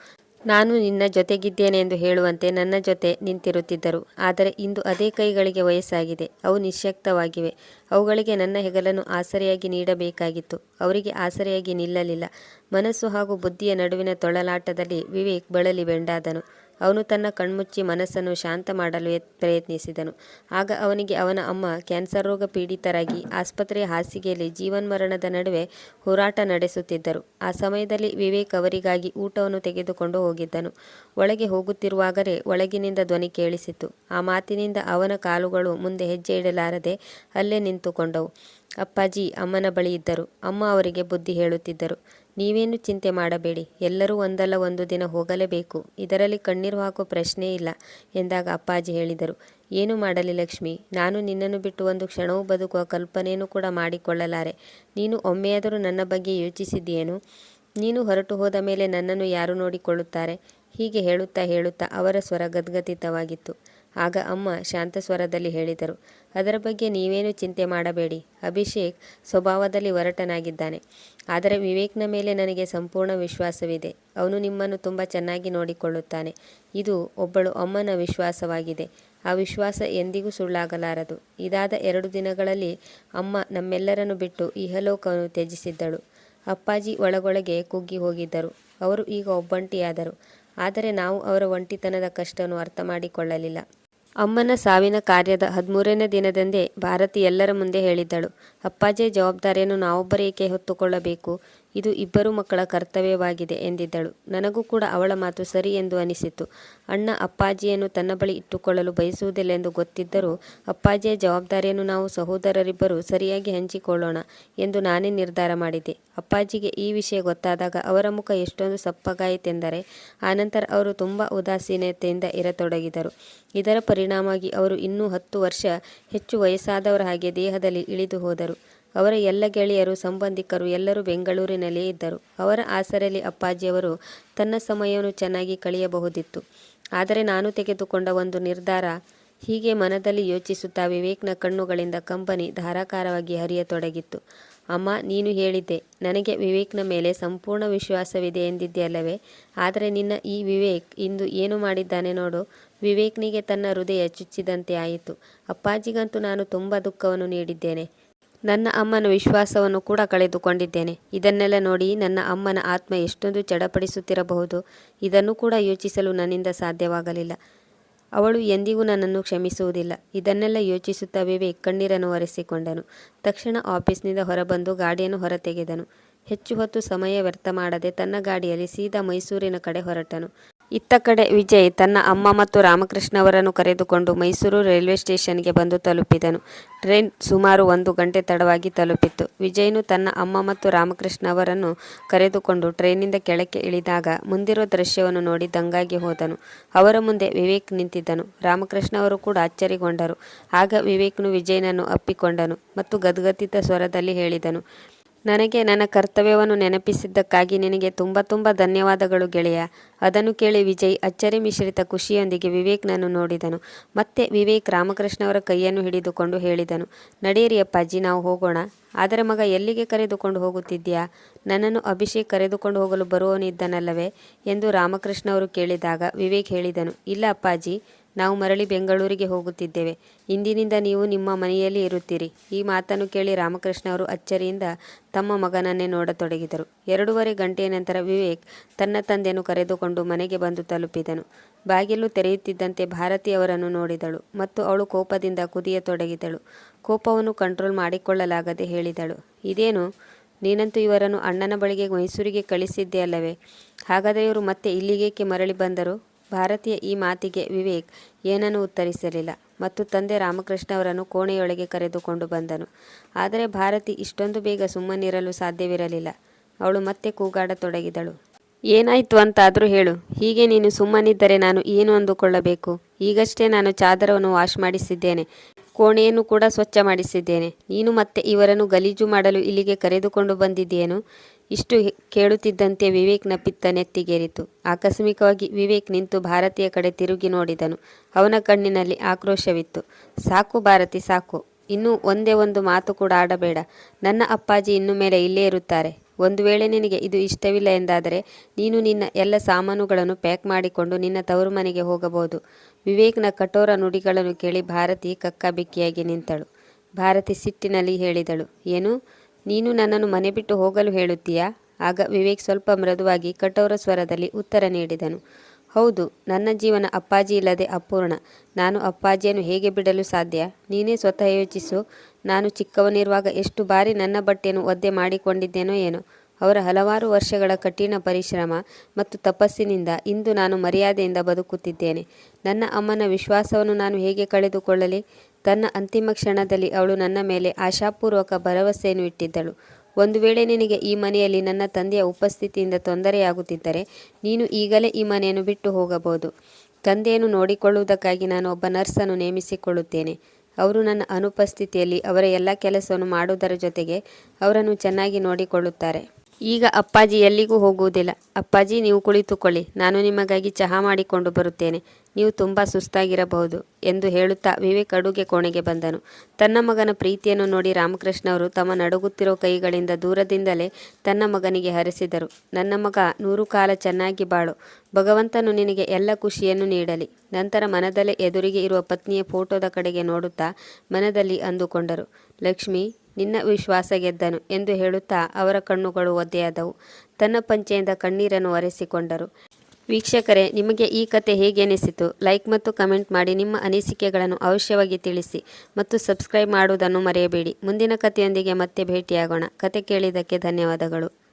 ನಾನು ನಿನ್ನ ಜೊತೆಗಿದ್ದೇನೆ ಎಂದು ಹೇಳುವಂತೆ ನನ್ನ ಜೊತೆ ನಿಂತಿರುತ್ತಿದ್ದರು. ಆದರೆ ಇಂದು ಅದೇ ಕೈಗಳಿಗೆ ವಯಸ್ಸಾಗಿದೆ. ಅವು ನಿಶ್ಯಕ್ತವಾಗಿವೆ. ಅವುಗಳಿಗೆ ನನ್ನ ಹೆಗಲನ್ನು ಆಸರೆಯಾಗಿ ನೀಡಬೇಕಾಗಿತ್ತು. ಅವರಿಗೆ ಆಸರೆಯಾಗಿ ನಿಲ್ಲಲಿಲ್ಲ. ಮನಸ್ಸು ಹಾಗೂ ಬುದ್ಧಿಯ ನಡುವಿನ ತೊಳಲಾಟದಲ್ಲಿ ವಿವೇಕ್ ಬಳಲಿ ಬೆಂಡಾದನು. ಅವನು ತನ್ನ ಕಣ್ಮುಚ್ಚಿ ಮನಸ್ಸನ್ನು ಶಾಂತ ಮಾಡಲು ಪ್ರಯತ್ನಿಸಿದನು. ಆಗ ಅವನಿಗೆ ಅವನ ಅಮ್ಮ ಕ್ಯಾನ್ಸರ್ ರೋಗ ಪೀಡಿತರಾಗಿ ಆಸ್ಪತ್ರೆಯ ಹಾಸಿಗೆಯಲ್ಲಿ ಜೀವನ್ಮರಣದ ನಡುವೆ ಹೋರಾಟ ನಡೆಸುತ್ತಿದ್ದರು. ಆ ಸಮಯದಲ್ಲಿ ವಿವೇಕ್ ಅವರಿಗಾಗಿ ಊಟವನ್ನು ತೆಗೆದುಕೊಂಡು ಹೋಗಿದ್ದನು. ಒಳಗೆ ಹೋಗುತ್ತಿರುವಾಗಲೇ ಒಳಗಿನಿಂದ ಧ್ವನಿ ಕೇಳಿಸಿತು ಆ ಮಾತಿನಿಂದ ಅವನ ಕಾಲುಗಳು ಮುಂದೆ ಹೆಜ್ಜೆ ಇಡಲಾರದೆ ಅಲ್ಲೇ ನಿಂತುಕೊಂಡವು. ಅಪ್ಪಾಜಿ ಅಮ್ಮನ ಬಳಿ ಇದ್ದರು. ಅಮ್ಮ ಅವರಿಗೆ ಬುದ್ಧಿ ಹೇಳುತ್ತಿದ್ದರು. ನೀವೇನು ಚಿಂತೆ ಮಾಡಬೇಡಿ. ಎಲ್ಲರೂ ಒಂದಲ್ಲ ಒಂದು ದಿನ ಹೋಗಲೇಬೇಕು. ಇದರಲ್ಲಿ ಕಣ್ಣೀರು ಹಾಕೋ ಪ್ರಶ್ನೆ ಇಲ್ಲ ಎಂದಾಗ ಅಪ್ಪಾಜಿ ಹೇಳಿದರು. ಏನು ಮಾಡಲಿ ಲಕ್ಷ್ಮಿ? ನಾನು ನಿನ್ನನ್ನು ಬಿಟ್ಟು ಒಂದು ಕ್ಷಣವೂ ಬದುಕುವ ಕಲ್ಪನೆಯನ್ನು ಕೂಡ ಮಾಡಿಕೊಳ್ಳಲಾರೆ. ನೀನು ಒಮ್ಮೆಯಾದರೂ ನನ್ನ ಬಗ್ಗೆ ಯೋಚಿಸಿದ್ದೇನು ನೀನು ಹೊರಟು ಹೋದ ಮೇಲೆ ನನ್ನನ್ನು ಯಾರು ನೋಡಿಕೊಳ್ಳುತ್ತಾರೆ? ಹೀಗೆ ಹೇಳುತ್ತಾ ಹೇಳುತ್ತಾ ಅವರ ಸ್ವರ ಗದ್ಗದಿತವಾಗಿತ್ತು ಆಗ ಅಮ್ಮ ಶಾಂತ ಸ್ವರದಲ್ಲಿ ಹೇಳಿದರು, ಅದರ ಬಗ್ಗೆ ನೀವೇನು ಚಿಂತೆ ಮಾಡಬೇಡಿ. ಅಭಿಷೇಕ್ ಸ್ವಭಾವದಲ್ಲಿ ಒರಟನಾಗಿದ್ದಾನೆ. ಆದರೆ ವಿವೇಕ್ನ ಮೇಲೆ ನನಗೆ ಸಂಪೂರ್ಣ ವಿಶ್ವಾಸವಿದೆ. ಅವನು ನಿಮ್ಮನ್ನು ತುಂಬ ಚೆನ್ನಾಗಿ ನೋಡಿಕೊಳ್ಳುತ್ತಾನೆ. ಇದು ಒಬ್ಬಳು ಅಮ್ಮನ ವಿಶ್ವಾಸವಾಗಿದೆ. ಆ ವಿಶ್ವಾಸ ಎಂದಿಗೂ ಸುಳ್ಳಾಗಲಾರದು. ಇದಾದ ಎರಡು ದಿನಗಳಲ್ಲಿ ಅಮ್ಮ ನಮ್ಮೆಲ್ಲರನ್ನು ಬಿಟ್ಟು ಇಹಲೋಕವನ್ನು ತ್ಯಜಿಸಿದ್ದಳು. ಅಪ್ಪಾಜಿ ಒಳಗೊಳಗೆ ಕುಗ್ಗಿ ಹೋಗಿದ್ದರು. ಅವರು ಈಗ ಒಬ್ಬಂಟಿಯಾದರು. ಆದರೆ ನಾವು ಅವರ ಒಂಟಿತನದ ಕಷ್ಟವನ್ನು ಅರ್ಥ ಮಾಡಿಕೊಳ್ಳಲಿಲ್ಲ ಅಮ್ಮನ ಸಾವಿನ ಕಾರ್ಯದ ಹದಿಮೂರನೇ ದಿನದಂದೇ ಭಾರತಿ ಎಲ್ಲರ ಮುಂದೆ ಹೇಳಿದ್ದಳು. ಅಪ್ಪಾಜಿಯ ಜವಾಬ್ದಾರಿಯನ್ನು ನಾವೊಬ್ಬರೇಕೆ ಹೊತ್ತುಕೊಳ್ಳಬೇಕು? ಇದು ಇಬ್ಬರು ಮಕ್ಕಳ ಕರ್ತವ್ಯವಾಗಿದೆ ಎಂದಿದ್ದಳು. ನನಗೂ ಕೂಡ ಅವಳ ಮಾತು ಸರಿ ಎಂದು ಅನಿಸಿತು. ಅಣ್ಣ ಅಪ್ಪಾಜಿಯನ್ನು ತನ್ನ ಬಳಿ ಇಟ್ಟುಕೊಳ್ಳಲು ಬಯಸುವುದಿಲ್ಲ ಎಂದು ಗೊತ್ತಿದ್ದರೂ, ಅಪ್ಪಾಜಿಯ ಜವಾಬ್ದಾರಿಯನ್ನು ನಾವು ಸಹೋದರರಿಬ್ಬರು ಸರಿಯಾಗಿ ಹಂಚಿಕೊಳ್ಳೋಣ ಎಂದು ನಾನೇ ನಿರ್ಧಾರ ಮಾಡಿದೆ. ಅಪ್ಪಾಜಿಗೆ ಈ ವಿಷಯ ಗೊತ್ತಾದಾಗ ಅವರ ಮುಖ ಎಷ್ಟೊಂದು ಸಪ್ಪಗಾಯಿತೆಂದರೆ, ಆನಂತರ ಅವರು ತುಂಬ ಉದಾಸೀನತೆಯಿಂದ ಇರತೊಡಗಿದರು. ಇದರ ಪರಿಣಾಮವಾಗಿ ಅವರು ಇನ್ನೂ ಹತ್ತು ವರ್ಷ ಹೆಚ್ಚು ವಯಸ್ಸಾದವರ ಹಾಗೆ ದೇಹದಲ್ಲಿ ಇಳಿದು ಹೋದರು. ಅವರ ಎಲ್ಲ ಗೆಳೆಯರು, ಸಂಬಂಧಿಕರು ಎಲ್ಲರೂ ಬೆಂಗಳೂರಿನಲ್ಲೇ ಇದ್ದರು. ಅವರ ಆಸರೆಯಲ್ಲಿ ಅಪ್ಪಾಜಿಯವರು ತನ್ನ ಸಮಯವನ್ನು ಚೆನ್ನಾಗಿ ಕಳೆಯಬಹುದಿತ್ತು. ಆದರೆ ನಾನು ತೆಗೆದುಕೊಂಡ ಒಂದು ನಿರ್ಧಾರ ಹೀಗೆ ಮನದಲ್ಲಿ ಯೋಚಿಸುತ್ತಾ ವಿವೇಕ್ನ ಕಣ್ಣುಗಳಿಂದ ಕಂಬನಿ ಧಾರಾಕಾರವಾಗಿ ಹರಿಯತೊಡಗಿತ್ತು. ಅಮ್ಮ, ನೀನು ಹೇಳಿದ್ದೆ, ನನಗೆ ವಿವೇಕ್ನ ಮೇಲೆ ಸಂಪೂರ್ಣ ವಿಶ್ವಾಸವಿದೆ ಎಂದಿದ್ದೆಯಲ್ಲವೇ? ಆದರೆ ನಿನ್ನ ಈ ವಿವೇಕ್ ಇಂದು ಏನು ಮಾಡಿದ್ದಾನೆ ನೋಡು. ವಿವೇಕ್ನಿಗೆ ತನ್ನ ಹೃದಯ ಚುಚ್ಚಿದಂತೆ ಆಯಿತು. ಅಪ್ಪಾಜಿಗಂತೂ ನಾನು ತುಂಬ ದುಃಖವನ್ನು ನೀಡಿದ್ದೇನೆ. ನನ್ನ ಅಮ್ಮನ ವಿಶ್ವಾಸವನ್ನು ಕೂಡ ಕಳೆದುಕೊಂಡಿದ್ದೇನೆ. ಇದನ್ನೆಲ್ಲ ನೋಡಿ ನನ್ನ ಅಮ್ಮನ ಆತ್ಮ ಎಷ್ಟೊಂದು ಚಡಪಡಿಸುತ್ತಿರಬಹುದು. ಇದನ್ನು ಕೂಡ ಯೋಚಿಸಲು ನನ್ನಿಂದ ಸಾಧ್ಯವಾಗಲಿಲ್ಲ. ಅವಳು ಎಂದಿಗೂ ನನ್ನನ್ನು ಕ್ಷಮಿಸುವುದಿಲ್ಲ. ಇದನ್ನೆಲ್ಲ ಯೋಚಿಸುತ್ತಾ ವಿವೇಕ್ ಕಣ್ಣೀರನ್ನು ಒರೆಸಿಕೊಂಡನು. ತಕ್ಷಣ ಆಫೀಸ್ನಿಂದ ಹೊರಬಂದು ಗಾಡಿಯನ್ನು ಹೊರತೆಗೆದನು. ಹೆಚ್ಚು ಹೊತ್ತು ಸಮಯ ವ್ಯರ್ಥ ಮಾಡದೆ ತನ್ನ ಗಾಡಿಯಲ್ಲಿ ಸೀದಾ ಮೈಸೂರಿನ ಕಡೆ ಹೊರಟನು. ಇತ್ತ ಕಡೆ ವಿಜಯ್ ತನ್ನ ಅಮ್ಮ ಮತ್ತು ರಾಮಕೃಷ್ಣ ಅವರನ್ನು ಕರೆದುಕೊಂಡು ಮೈಸೂರು ರೈಲ್ವೆ ಸ್ಟೇಷನ್ಗೆ ಬಂದು ತಲುಪಿದನು. ಟ್ರೈನ್ ಸುಮಾರು ಒಂದು ಗಂಟೆ ತಡವಾಗಿ ತಲುಪಿತ್ತು. ವಿಜಯ್ನು ತನ್ನ ಅಮ್ಮ ಮತ್ತು ರಾಮಕೃಷ್ಣ ಅವರನ್ನು ಕರೆದುಕೊಂಡು ಟ್ರೈನಿಂದ ಕೆಳಕ್ಕೆ ಇಳಿದಾಗ ಮುಂದಿರೋ ದೃಶ್ಯವನ್ನು ನೋಡಿ ದಂಗಾಗಿ ಹೋದನು. ಅವರ ಮುಂದೆ ವಿವೇಕ್ ನಿಂತಿದ್ದನು. ರಾಮಕೃಷ್ಣ ಅವರು ಕೂಡ ಅಚ್ಚರಿಗೊಂಡರು. ಆಗ ವಿವೇಕ್ನು ವಿಜಯ್ನನ್ನು ಅಪ್ಪಿಕೊಂಡನು ಮತ್ತು ಗದ್ಗದಿತ ಸ್ವರದಲ್ಲಿ ಹೇಳಿದನು. ನನಗೆ ನನ್ನ ಕರ್ತವ್ಯವನ್ನು ನೆನಪಿಸಿದ್ದಕ್ಕಾಗಿ ನಿನಗೆ ತುಂಬ ತುಂಬ ಧನ್ಯವಾದಗಳು ಗೆಳೆಯ. ಅದನ್ನು ಕೇಳಿ ವಿಜಯ್ ಅಚ್ಚರಿ ಮಿಶ್ರಿತ ಖುಷಿಯೊಂದಿಗೆ ವಿವೇಕ್ನನ್ನು ನೋಡಿದನು. ಮತ್ತೆ ವಿವೇಕ್ ರಾಮಕೃಷ್ಣವರ ಕೈಯನ್ನು ಹಿಡಿದುಕೊಂಡು ಹೇಳಿದನು, ನಡೆಯಿರಿ ಅಪ್ಪಾಜಿ, ನಾವು ಹೋಗೋಣ. ಆದರೆ ಮಗ, ಎಲ್ಲಿಗೆ ಕರೆದುಕೊಂಡು ಹೋಗುತ್ತಿದ್ದೀಯಾ? ನನ್ನನ್ನು ಅಭಿಷೇಕ್ ಕರೆದುಕೊಂಡು ಹೋಗಲು ಬರುವವನಿದ್ದನಲ್ಲವೇ? ಎಂದು ರಾಮಕೃಷ್ಣ ಅವರು ಕೇಳಿದಾಗ ವಿವೇಕ್ ಹೇಳಿದನು, ಇಲ್ಲ ಅಪ್ಪಾಜಿ ನಾವು ಮರಳಿ ಬೆಂಗಳೂರಿಗೆ ಹೋಗುತ್ತಿದ್ದೇವೆ. ಇಂದಿನಿಂದ ನೀವು ನಿಮ್ಮ ಮನೆಯಲ್ಲಿ ಇರುತ್ತೀರಿ. ಈ ಮಾತನ್ನು ಕೇಳಿ ರಾಮಕೃಷ್ಣ ಅವರು ಅಚ್ಚರಿಯಿಂದ ತಮ್ಮ ಮಗನನ್ನೇ ನೋಡತೊಡಗಿದರು. ಎರಡೂವರೆ ಗಂಟೆಯ ನಂತರ ವಿವೇಕ್ ತನ್ನ ತಂದೆಯನ್ನು ಕರೆದುಕೊಂಡು ಮನೆಗೆ ಬಂದು ತಲುಪಿದನು. ಬಾಗಿಲು ತೆರೆಯುತ್ತಿದ್ದಂತೆ ಭಾರತಿ ಅವರನ್ನು ನೋಡಿದಳು ಮತ್ತು ಅವಳು ಕೋಪದಿಂದ ಕುದಿಯತೊಡಗಿದಳು. ಕೋಪವನ್ನು ಕಂಟ್ರೋಲ್ ಮಾಡಿಕೊಳ್ಳಲಾಗದೆ ಹೇಳಿದಳು, ಇದೇನು? ನೀನಂತೂ ಇವರನ್ನು ಅಣ್ಣನ ಬಳಿಗೆ ಮೈಸೂರಿಗೆ ಕಳಿಸಿದ್ದೆ ಅಲ್ಲವೇ? ಹಾಗಾದರೆ ಇವರು ಮತ್ತೆ ಇಲ್ಲಿಗೇಕೆ ಮರಳಿ ಬಂದರು? ಭಾರತೀಯ ಈ ಮಾತಿಗೆ ವಿವೇಕ್ ಏನನ್ನೂ ಉತ್ತರಿಸಲಿಲ್ಲ ಮತ್ತು ತಂದೆ ರಾಮಕೃಷ್ಣ ಅವರನ್ನು ಕೋಣೆಯೊಳಗೆ ಕರೆದುಕೊಂಡು ಬಂದನು. ಆದರೆ ಭಾರತಿ ಇಷ್ಟೊಂದು ಬೇಗ ಸುಮ್ಮನಿರಲು ಸಾಧ್ಯವಿರಲಿಲ್ಲ. ಅವಳು ಮತ್ತೆ ಕೂಗಾಡತೊಡಗಿದಳು. ಏನಾಯ್ತು ಅಂತಾದರೂ ಹೇಳು. ಹೀಗೆ ನೀನು ಸುಮ್ಮನಿದ್ದರೆ ನಾನು ಏನು ಅಂದುಕೊಳ್ಳಬೇಕು? ಈಗಷ್ಟೇ ನಾನು ಚಾದರವನ್ನು ವಾಶ್ ಮಾಡಿಸಿದ್ದೇನೆ. ಕೋಣೆಯನ್ನು ಕೂಡ ಸ್ವಚ್ಛ ಮಾಡಿಸಿದ್ದೇನೆ. ನೀನು ಮತ್ತೆ ಇವರನ್ನು ಗಲೀಜು ಮಾಡಲು ಇಲ್ಲಿಗೆ ಕರೆದುಕೊಂಡು ಬಂದಿದ್ದೇನು? ಇಷ್ಟು ಕೇಳುತ್ತಿದ್ದಂತೆ ವಿವೇಕ್ನ ಪಿತ್ತ ನೆತ್ತಿಗೇರಿತು. ಆಕಸ್ಮಿಕವಾಗಿ ವಿವೇಕ್ ನಿಂತು ಭಾರತೀಯ ಕಡೆ ತಿರುಗಿ ನೋಡಿದನು. ಅವನ ಕಣ್ಣಿನಲ್ಲಿ ಆಕ್ರೋಶವಿತ್ತು. ಸಾಕು ಭಾರತಿ, ಸಾಕು. ಇನ್ನೂ ಒಂದೇ ಒಂದು ಮಾತು ಕೂಡ ಆಡಬೇಡ. ನನ್ನ ಅಪ್ಪಾಜಿ ಇನ್ನು ಮೇಲೆ ಇಲ್ಲೇ ಇರುತ್ತಾರೆ. ಒಂದು ವೇಳೆ ನಿನಗೆ ಇದು ಇಷ್ಟವಿಲ್ಲ ಎಂದಾದರೆ ನೀನು ನಿನ್ನ ಎಲ್ಲ ಸಾಮಾನುಗಳನ್ನು ಪ್ಯಾಕ್ ಮಾಡಿಕೊಂಡು ನಿನ್ನ ತವರು ಮನೆಗೆ ಹೋಗಬಹುದು ವಿವೇಕ್ನ ಕಠೋರ ನುಡಿಗಳನ್ನು ಕೇಳಿ ಭಾರತಿ ಕಕ್ಕಾಬಿಕ್ಕಿಯಾಗಿ ನಿಂತಳು. ಭಾರತಿ ಸಿಟ್ಟಿನಲ್ಲಿ ಹೇಳಿದಳು. ಏನು? ನೀನು ನನ್ನನ್ನು ಮನೆ ಬಿಟ್ಟು ಹೋಗಲು ಹೇಳುತ್ತೀಯಾ? ಆಗ ವಿವೇಕ್ ಸ್ವಲ್ಪ ಮೃದುವಾಗಿ ಕಠೋರ ಸ್ವರದಲ್ಲಿ ಉತ್ತರ ನೀಡಿದನು. ಹೌದು, ನನ್ನ ಜೀವನ ಅಪ್ಪಾಜಿ ಇಲ್ಲದೆ ಅಪೂರ್ಣ. ನಾನು ಅಪ್ಪಾಜಿಯನ್ನು ಹೇಗೆ ಬಿಡಲು ಸಾಧ್ಯ? ನೀನೇ ಸ್ವತಃ ಯೋಚಿಸು. ನಾನು ಚಿಕ್ಕವನಿರುವಾಗ ಎಷ್ಟು ಬಾರಿ ನನ್ನ ಬಟ್ಟೆಯನ್ನು ಒದ್ದೆ ಮಾಡಿಕೊಂಡಿದ್ದೇನೋ ಏನೋ. ಅವರ ಹಲವಾರು ವರ್ಷಗಳ ಕಠಿಣ ಪರಿಶ್ರಮ ಮತ್ತು ತಪಸ್ಸಿನಿಂದ ಇಂದು ನಾನು ಮರ್ಯಾದೆಯಿಂದ ಬದುಕುತ್ತಿದ್ದೇನೆ. ನನ್ನ ಅಮ್ಮನ ವಿಶ್ವಾಸವನ್ನು ನಾನು ಹೇಗೆ ಕಳೆದುಕೊಳ್ಳಲಿ? ತನ್ನ ಅಂತಿಮ ಕ್ಷಣದಲ್ಲಿ ಅವಳು ನನ್ನ ಮೇಲೆ ಆಶಾಪೂರ್ವಕ ಭರವಸೆಯನ್ನು ಇಟ್ಟಿದ್ದಳು. ಒಂದು ವೇಳೆ ನಿನಗೆ ಈ ಮನೆಯಲ್ಲಿ ನನ್ನ ತಂದೆಯ ಉಪಸ್ಥಿತಿಯಿಂದ ತೊಂದರೆಯಾಗುತ್ತಿದ್ದರೆ ನೀನು ಈಗಲೇ ಈ ಮನೆಯನ್ನು ಬಿಟ್ಟು ಹೋಗಬಹುದು. ತಂದೆಯನ್ನು ನೋಡಿಕೊಳ್ಳುವುದಕ್ಕಾಗಿ ನಾನು ಒಬ್ಬ ನರ್ಸನ್ನು ನೇಮಿಸಿಕೊಳ್ಳುತ್ತೇನೆ. ಅವರು ನನ್ನ ಅನುಪಸ್ಥಿತಿಯಲ್ಲಿ ಅವರ ಎಲ್ಲ ಕೆಲಸವನ್ನು ಮಾಡುವುದರ ಜೊತೆಗೆ ಅವರನ್ನು ಚೆನ್ನಾಗಿ ನೋಡಿಕೊಳ್ಳುತ್ತಾರೆ. ಈಗ ಅಪ್ಪಾಜಿ ಎಲ್ಲಿಗೂ ಹೋಗುವುದಿಲ್ಲ. ಅಪ್ಪಾಜಿ, ನೀವು ಕುಳಿತುಕೊಳ್ಳಿ. ನಾನು ನಿಮಗಾಗಿ ಚಹಾ ಮಾಡಿಕೊಂಡು ಬರುತ್ತೇನೆ. ನೀವು ತುಂಬ ಸುಸ್ತಾಗಿರಬಹುದು ಎಂದು ಹೇಳುತ್ತಾ ವಿವೇಕ್ ಅಡುಗೆ ಕೋಣೆಗೆ ಬಂದನು. ತನ್ನ ಮಗನ ಪ್ರೀತಿಯನ್ನು ನೋಡಿ ರಾಮಕೃಷ್ಣ ಅವರು ತಮ್ಮ ನಡುಗುತ್ತಿರೋ ಕೈಗಳಿಂದ ದೂರದಿಂದಲೇ ತನ್ನ ಮಗನಿಗೆ ಹರಿಸಿದರು. ನನ್ನ ಮಗ, ನೂರು ಕಾಲ ಚೆನ್ನಾಗಿ ಬಾಳು. ಭಗವಂತನು ನಿನಗೆ ಎಲ್ಲ ಖುಷಿಯನ್ನು ನೀಡಲಿ. ನಂತರ ಮನದಲ್ಲೇ ಎದುರಿಗೆ ಇರುವ ಪತ್ನಿಯ ಫೋಟೋದ ಕಡೆಗೆ ನೋಡುತ್ತಾ ಮನದಲ್ಲಿ ಅಂದುಕೊಂಡರು. ಲಕ್ಷ್ಮಿ ನಿನ್ನ ವಿಶ್ವಾಸ ಗೆದ್ದನು ಎಂದು ಹೇಳುತ್ತಾ ಅವರ ಕಣ್ಣುಗಳು ಒದ್ದೆಯಾದವು. ತನ್ನ ಪಂಚೆಯಿಂದ ಕಣ್ಣೀರನ್ನು ಒರೆಸಿಕೊಂಡರು. ವೀಕ್ಷಕರೇ, ನಿಮಗೆ ಈ ಕತೆ ಹೇಗೆ ಅನಿಸಿತು? ಲೈಕ್ ಮತ್ತು ಕಮೆಂಟ್ ಮಾಡಿ ನಿಮ್ಮ ಅನಿಸಿಕೆಗಳನ್ನು ಅವಶ್ಯವಾಗಿ ತಿಳಿಸಿ ಮತ್ತು ಸಬ್ಸ್ಕ್ರೈಬ್ ಮಾಡುವುದನ್ನು ಮರೆಯಬೇಡಿ. ಮುಂದಿನ ಕಥೆಯೊಂದಿಗೆ ಮತ್ತೆ ಭೇಟಿಯಾಗೋಣ. ಕತೆ ಕೇಳಿದ್ದಕ್ಕೆ ಧನ್ಯವಾದಗಳು.